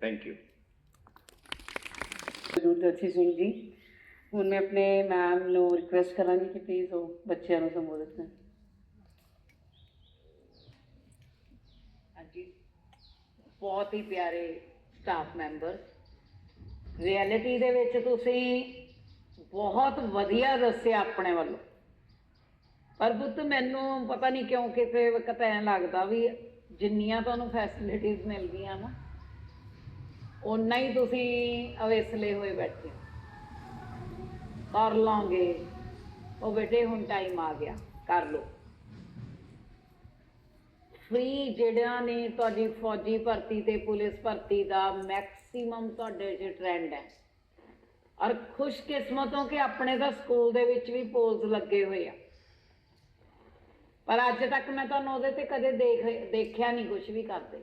Thank you ਦੂਰਦਰਸ਼ੀ Singh ji. ਹੁਣ ਮੈਂ ਆਪਣੇ ਮੈਮ ਨੂੰ ਰਿਕੁਐਸਟ ਕਰਾਂਗੀ ਕਿ ਪਲੀਜ਼ ਉਹ ਬੱਚਿਆਂ ਨੂੰ ਸੰਬੋਧਿਤ ਕਰਨ। ਹਾਂਜੀ। ਬਹੁਤ ਹੀ ਪਿਆਰੇ ਸਟਾਫ ਮੈਂਬਰ ਰਿਐਲਿਟੀ ਦੇ ਵਿੱਚ ਤੁਸੀਂ ਬਹੁਤ ਵਧੀਆ ਦੱਸਿਆ ਆਪਣੇ ਵੱਲੋਂ। ਪਰ ਪੁੱਤ ਮੈਨੂੰ ਪਤਾ ਨਹੀਂ ਕਿਉਂ ਕਿਸੇ ਵਕਤ ਐਂ ਲੱਗਦਾ ਵੀ ਜਿੰਨੀਆਂ ਤੁਹਾਨੂੰ ਫੈਸਿਲਿਟੀਆਂ ਮਿਲਦੀਆਂ ਨਾ ਓਨਾ ਹੀ ਤੁਸੀਂ ਅਵੇਸਲੇ ਹੋਏ ਬੈਠੇ ਕਰ ਲਾਂਗੇ। ਉਹ ਬੇਟੇ, ਹੁਣ ਟਾਈਮ ਆ ਗਿਆ। ਕਰ ਲਓ। ਫ੍ਰੀ ਜਿਹੜਾ ਨੇ ਤੁਹਾਡੀ ਫੌਜੀ ਭਰਤੀ ਤੇ ਪੁਲਿਸ ਭਰਤੀ ਦਾ ਮੈਕਸਿਮਮ ਤੁਹਾਡੇ 'ਚ ਟ੍ਰੈਂਡ ਹੈ। ਔਰ ਖੁਸ਼ਕਿਸਮਤ ਹੋ ਕਿ ਆਪਣੇ ਤਾਂ ਸਕੂਲ ਦੇ ਵਿੱਚ ਵੀ ਪੋਲਸ ਲੱਗੇ ਹੋਏ ਆ। ਪਰ ਅੱਜ ਤੱਕ ਮੈਂ ਤੁਹਾਨੂੰ ਉਹਦੇ ਤੇ ਕਦੇ ਦੇਖ ਦੇਖਿਆ ਨਹੀਂ ਕੁਝ ਵੀ ਕਰਦੇ।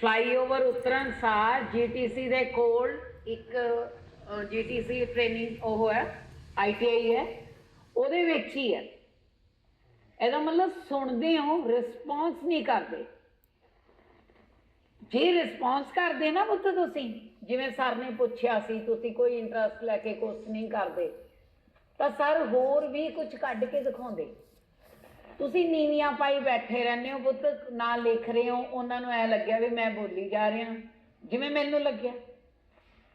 ਫਲਾਈਓਵਰ ਉਤਰਨ ਸਾਰ ਜੀਟੀਸੀ ਦੇ ਕੋਲ ਇੱਕ ਜੀਟੀਸੀ ਟ੍ਰੇਨਿੰਗ ਉਹ ਹੈ ਆਈਟੀਆਈ ਹੈ। ਉਹਦੇ ਵਿੱਚ ਹੀ ਹੈ। ਇਹਦਾ ਮਤਲਬ ਸੁਣਦੇ ਹੋ ਰਿਸਪੌਂਸ ਨਹੀਂ ਕਰਦੇ। ਜੇ ਰਿਸਪੌਂਸ ਕਰਦੇ ਨਾ ਪੁੱਤ ਤੁਸੀਂ, ਜਿਵੇਂ ਸਰ ਨੇ ਪੁੱਛਿਆ ਸੀ, ਤੁਸੀਂ ਕੋਈ ਇੰਟਰਸਟ ਲੈ ਕੇ ਕੁਐਸਚਨਿੰਗ ਕਰਦੇ, ਤਾਂ ਸਰ ਹੋਰ ਵੀ ਕੁਝ ਕੱਢ ਕੇ ਦਿਖਾਉਂਦੇ। ਤੁਸੀਂ ਨੀਵੀਆਂ ਪਾਈ ਬੈਠੇ ਰਹਿੰਦੇ ਹੋ ਪੁੱਤ, ਨਾ ਲਿਖ ਰਹੇ ਹੋ, ਉਹਨਾਂ ਨੂੰ ਐ ਲੱਗਿਆ ਵੀ ਮੈਂ ਬੋਲੀ ਜਾ ਰਿਹਾ। ਜਿਵੇਂ ਮੈਨੂੰ ਲੱਗਿਆ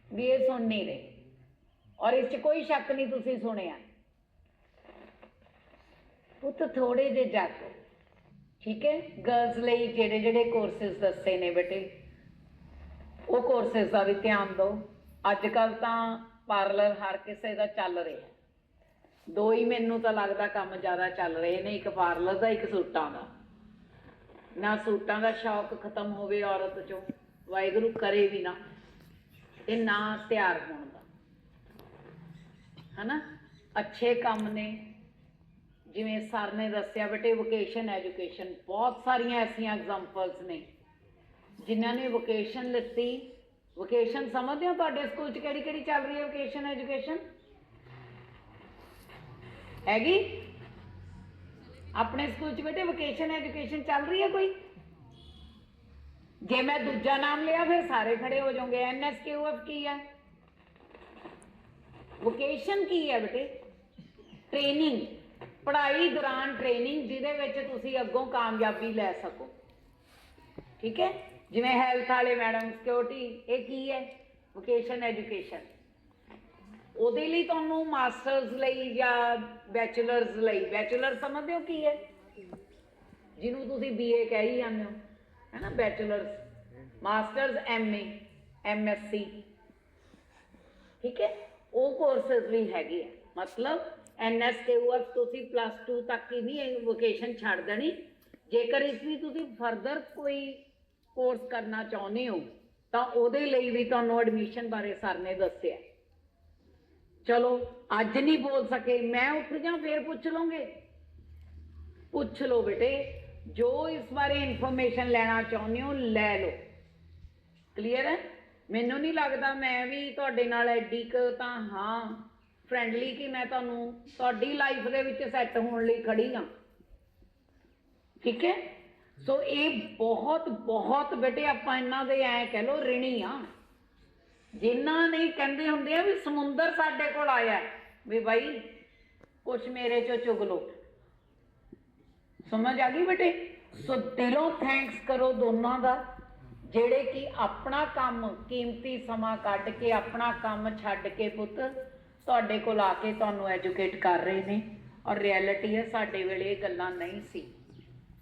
ਵੀ ਇਹ ਸੁਣ ਨਹੀਂ ਰਹੇ। ਔਰ ਇਸ 'ਚ ਕੋਈ ਸ਼ੱਕ ਨਹੀਂ ਤੁਸੀਂ ਸੁਣਿਆ। ਪੁੱਤ ਥੋੜੇ ਜਿਹੇ ਜਾਗੋ, ਠੀਕ ਹੈ? ਗਰਲਸ ਲਈ ਜਿਹੜੇ ਜਿਹੜੇ ਕੋਰਸਸ ਦੱਸੇ ਨੇ ਬੇਟੇ, ਉਹ ਕੋਰਸਸ ਦਾ ਵੀ ਧਿਆਨ ਦਿਓ। ਅੱਜ ਕੱਲ ਤਾਂ ਪਾਰਲਰ ਹਰ ਕਿਸੇ ਦਾ ਚੱਲ ਰਿਹਾ। ਦੋ ਹੀ ਮੈਨੂੰ ਤਾਂ ਲੱਗਦਾ ਕੰਮ ਜ਼ਿਆਦਾ ਚੱਲ ਰਹੇ ਨੇ, ਇੱਕ ਪਾਰਲਰ ਦਾ, ਇੱਕ ਸੂਟਾਂ ਦਾ। ਨਾ ਸੂਟਾਂ ਦਾ ਸ਼ੌਕ ਖਤਮ ਹੋਵੇ ਔਰਤ ਚੋਂ, ਵਾਹਿਗੁਰੂ ਕਰੇ ਵੀ ਨਾ ਇਹ ਨਾ ਤਿਆਰ ਹੋਣ ਦਾ। ਹਨਾ? ਅੱਛੇ ਕੰਮ ਨੇ। ਜਿਵੇਂ ਸਰ ਨੇ ਦੱਸਿਆ, ਬੇਟੇ ਵੋਕੇਸ਼ਨ ਐਜੂਕੇਸ਼ਨ ਬਹੁਤ ਸਾਰੀਆਂ ਐਸੀਆਂ ਐਗਜ਼ਾਮਪਲਸ ਨੇ। ਜਿਨ੍ਹਾਂ ਨੇ ਵੋਕੇਸ਼ਨ ਲਿੱਤੀ। ਵੋਕੇਸ਼ਨ ਸਮਝਦੇ ਹੋ ਤੁਹਾਡੇ ਸਕੂਲ 'ਚ ਕਿਹੜੀ ਕਿਹੜੀ ਚੱਲ ਰਹੀ ਹੈ ਵੋਕੇਸ਼ਨ ਐਜੂਕੇਸ਼ਨ ਹੈਗੀ? ਆਪਣੇ ਸਕੂਲ 'ਚ ਬੇਟੇ ਵੋਕੇਸ਼ਨ ਐਜੂਕੇਸ਼ਨ ਚੱਲ ਰਹੀ ਹੈ ਕੋਈ? ਜੇ ਮੈਂ ਦੂਜਾ ਨਾਮ ਲਿਆ, ਫਿਰ ਸਾਰੇ ਖੜੇ ਹੋ ਜਾਓਗੇ। ਐਨਐਸਕੇਯੂਐਫ ਕੀ ਹੈ? ਵੋਕੇਸ਼ਨ ਕੀ ਹੈ ਬੇਟੇ? ਟ੍ਰੇਨਿੰਗ ਪੜ੍ਹਾਈ ਦੌਰਾਨ ਟ੍ਰੇਨਿੰਗ ਜਿਹਦੇ ਵਿੱਚ ਤੁਸੀਂ ਅੱਗੋਂ ਕਾਮਯਾਬੀ ਲੈ ਸਕੋ। ਠੀਕ ਹੈ? ਜਿਵੇਂ ਹੈਲਥ ਵਾਲੇ ਮੈਡਮ ਸਿਕਿਉਰਿਟੀ ਇਹ ਕੀ ਹੈ? ਵੋਕੇਸ਼ਨ ਐਜੂਕੇਸ਼ਨ ਉਹਦੇ ਲਈ ਤੁਹਾਨੂੰ ਮਾਸਟਰਸ ਲਈ ਜਾਂ ਬੈਚਲਰਸ ਲਈ? ਬੈਚਲਰ ਸਮਝਦੇ ਹੋ ਕੀ ਹੈ? ਜਿਹਨੂੰ ਤੁਸੀਂ ਬੀਏ ਕਹਿ ਹੀ ਜਾਂਦੇ ਹੋ ਹੈ ਨਾ ਬੈਚਲਰਸ। ਮਾਸਟਰਸ ਐਮਏ ਐਮਐਸਸੀ ਠੀਕ ਹੈ? ਉਹ ਕੋਰਸਸ ਵੀ ਹੈਗੇ ਆ। ਮਤਲਬ ਐਨਐਸਕੇਯੂਐਫ ਤੁਸੀਂ ਪਲੱਸ 2 ਤੱਕ ਹੀ ਨਹੀਂ ਵੋਕੇਸ਼ਨ ਛੱਡ ਦੇਣੀ। ਜੇਕਰ ਇਸ ਵੀ ਤੁਸੀਂ ਫਰਦਰ ਕੋਈ ਕੋਰਸ ਕਰਨਾ ਚਾਹੁੰਦੇ ਹੋ, ਤਾਂ ਉਹਦੇ ਲਈ ਵੀ ਤੁਹਾਨੂੰ ਐਡਮਿਸ਼ਨ ਬਾਰੇ ਸਰ ਨੇ ਦੱਸਿਆ। ਚਲੋ, ਅੱਜ ਨਹੀਂ ਬੋਲ ਸਕੇ, ਮੈਂ ਉੱਠ ਜਾਂ ਫੇਰ ਪੁੱਛ ਲਵਾਂਗੇ। ਪੁੱਛ ਲਓ ਬੇਟੇ, ਜੋ ਇਸ ਬਾਰੇ ਇਨਫੋਰਮੇਸ਼ਨ ਲੈਣਾ ਚਾਹੁੰਦੇ ਹੋ, ਲੈ ਲਓ। ਕਲੀਅਰ ਹੈ? ਮੈਨੂੰ ਨਹੀਂ ਲੱਗਦਾ ਮੈਂ ਵੀ ਤੁਹਾਡੇ ਨਾਲ ਐਡੀ ਕੁ ਤਾਂ, ਹਾਂ ਫਰੈਂਡਲੀ ਕਿ ਮੈਂ ਤੁਹਾਨੂੰ ਤੁਹਾਡੀ ਲਾਈਫ ਦੇ ਵਿੱਚ ਸੈੱਟ ਹੋਣ ਲਈ ਖੜੀ ਹਾਂ। ਠੀਕ ਹੈ? ਸੋ ਇਹ ਬਹੁਤ ਬਹੁਤ ਬੇਟੇ ਆਪਾਂ ਇਹਨਾਂ ਦੇ ਐ ਕਹਿ ਲੋ ਰਿਣੀ ਆ। ਜਿਨ੍ਹਾਂ ਨੇ ਕਹਿੰਦੇ ਹੁੰਦੇ ਆ ਵੀ ਸਮੁੰਦਰ ਸਾਡੇ ਕੋਲ ਆਇਆ ਵੀ ਬਾਈ ਕੁਛ ਮੇਰੇ ਚੋਂ ਚੁਗ ਲੋ ਸਮਝ ਆ ਗਈ ਬੇਟੇ? ਸੋ ਦਿਲੋਂ ਥੈਂਕਸ ਕਰੋ ਦੋਨਾਂ ਦਾ, ਜਿਹੜੇ ਕਿ ਆਪਣਾ ਕੰਮ ਕੀਮਤੀ ਸਮਾਂ ਕੱਢ ਕੇ, ਆਪਣਾ ਕੰਮ ਛੱਡ ਕੇ ਪੁੱਤ ਤੁਹਾਡੇ ਕੋਲ ਆ ਕੇ ਤੁਹਾਨੂੰ ਐਜੂਕੇਟ ਕਰ ਰਹੇ ਨੇ। ਔਰ ਰਿਐਲਿਟੀ ਹੈ, ਸਾਡੇ ਵੇਲੇ ਇਹ ਗੱਲਾਂ ਨਹੀਂ ਸੀ।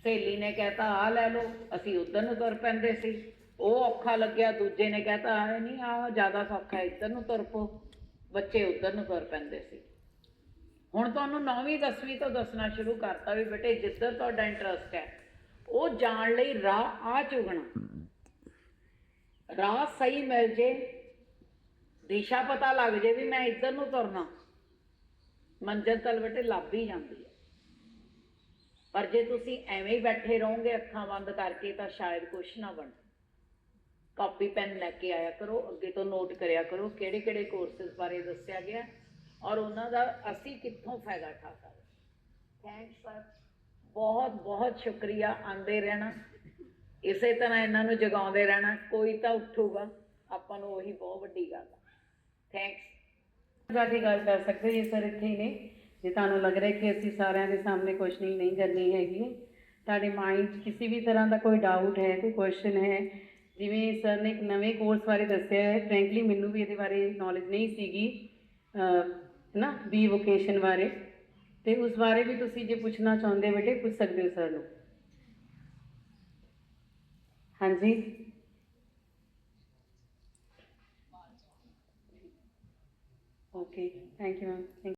ਸਹੇਲੀ ਨੇ ਕਹਿਤਾ ਆ ਲੈ ਲਓ, ਅਸੀਂ ਉਧਰ ਨੂੰ ਤੁਰ ਪੈਂਦੇ ਸੀ। ਉਹ ਔਖਾ ਲੱਗਿਆ, ਦੂਜੇ ਨੇ ਕਹਿਤਾ, ਆਏ ਨਹੀਂ ਆ ਜ਼ਿਆਦਾ ਸੌਖਾ ਇੱਧਰ ਨੂੰ ਤੁਰ ਪੋ। ਬੱਚੇ ਉੱਧਰ ਨੂੰ ਤੁਰ ਪੈਂਦੇ ਸੀ। ਹੁਣ ਤੁਹਾਨੂੰ 9ਵੀਂ 10ਵੀਂ ਤੋਂ ਦੱਸਣਾ ਸ਼ੁਰੂ ਕਰਤਾ ਵੀ ਬੇਟੇ, ਜਿੱਧਰ ਤੁਹਾਡਾ ਇੰਟਰਸਟ ਹੈ, ਉਹ ਜਾਣ ਲਈ ਰਾਹ ਆ ਚੁਗਣਾ ਰਾਹ ਸਹੀ ਮਿਲ ਜੇ, ਦਿਸ਼ਾ ਪਤਾ ਲੱਗ ਜੇ ਵੀ ਮੈਂ ਇੱਧਰ ਨੂੰ ਤੁਰਨਾ। ਮੰਜ਼ਿਲ ਤਲ ਬੇਟੇ ਲੱਭ ਹੀ ਜਾਂਦੀ ਹੈ। ਪਰ ਜੇ ਤੁਸੀਂ ਐਵੇਂ ਹੀ ਬੈਠੇ ਰਹੋਗੇ, ਅੱਖਾਂ ਬੰਦ ਕਰਕੇ ਤਾਂ ਸ਼ਾਇਦ ਕੁਝ ਨਾ ਬਣ ਕਾਪੀ ਪੈਨ ਲੈ ਕੇ ਆਇਆ ਕਰੋ ਅੱਗੇ ਤੋਂ ਨੋਟ ਕਰਿਆ ਕਰੋ ਕਿਹੜੇ ਕਿਹੜੇ ਕੋਰਸਸ ਬਾਰੇ ਦੱਸਿਆ ਗਿਆ ਔਰ ਉਹਨਾਂ ਦਾ ਅਸੀਂ ਕਿੱਥੋਂ ਫਾਇਦਾ ਉਠਾ ਸਕਦੇ। ਥੈਂਕਸ ਸਰ ਬਹੁਤ ਬਹੁਤ ਸ਼ੁਕਰੀਆ ਆਂਦੇ ਰਹਿਣਾ। ਇਸੇ ਤਰ੍ਹਾਂ ਇਹਨਾਂ ਨੂੰ ਜਗਾਉਂਦੇ ਰਹਿਣਾ ਕੋਈ ਤਾਂ ਉੱਠੂਗਾ ਆਪਾਂ ਨੂੰ ਉਹੀ ਬਹੁਤ ਵੱਡੀ ਗੱਲ ਆ। ਥੈਂਕਸ ਜਾ ਕੇ ਗੱਲ ਕਰ ਸਕਦੇ ਇਹ ਸਰ ਇੱਥੇ ਹੀ ਨੇ। ਜੇ ਤੁਹਾਨੂੰ ਲੱਗ ਰਿਹਾ ਕਿ ਅਸੀਂ ਸਾਰਿਆਂ ਦੇ ਸਾਹਮਣੇ ਕੁਐਸਚਨਿੰਗ ਨਹੀਂ ਕਰਨੀ ਹੈਗੀ ਤੁਹਾਡੇ ਮਾਈਂਡ 'ਚ ਕਿਸੇ ਵੀ ਤਰ੍ਹਾਂ ਦਾ ਕੋਈ ਡਾਊਟ ਹੈ ਕੋਈ ਕੁਐਸਚਨ ਹੈ ਜਿਵੇਂ ਸਰ ਨੇ ਇੱਕ ਨਵੇਂ ਕੋਰਸ ਬਾਰੇ ਦੱਸਿਆ ਹੈ ਫ੍ਰੈਂਕਲੀ ਮੈਨੂੰ ਵੀ ਇਹਦੇ ਬਾਰੇ ਨੌਲੇਜ ਨਹੀਂ ਸੀਗੀ ਅਹ, ਨਾ ਬੀ ਵੋਕੇਸ਼ਨ ਬਾਰੇ। ਤੇ ਉਸ ਬਾਰੇ ਵੀ ਤੁਸੀਂ ਜੇ ਪੁੱਛਣਾ ਚਾਹੁੰਦੇ ਬੇਟੇ ਪੁੱਛ ਸਕਦੇ ਹੋ ਸਰ ਨੂੰ। ਹਾਂਜੀ। Okay thank you ma'am thank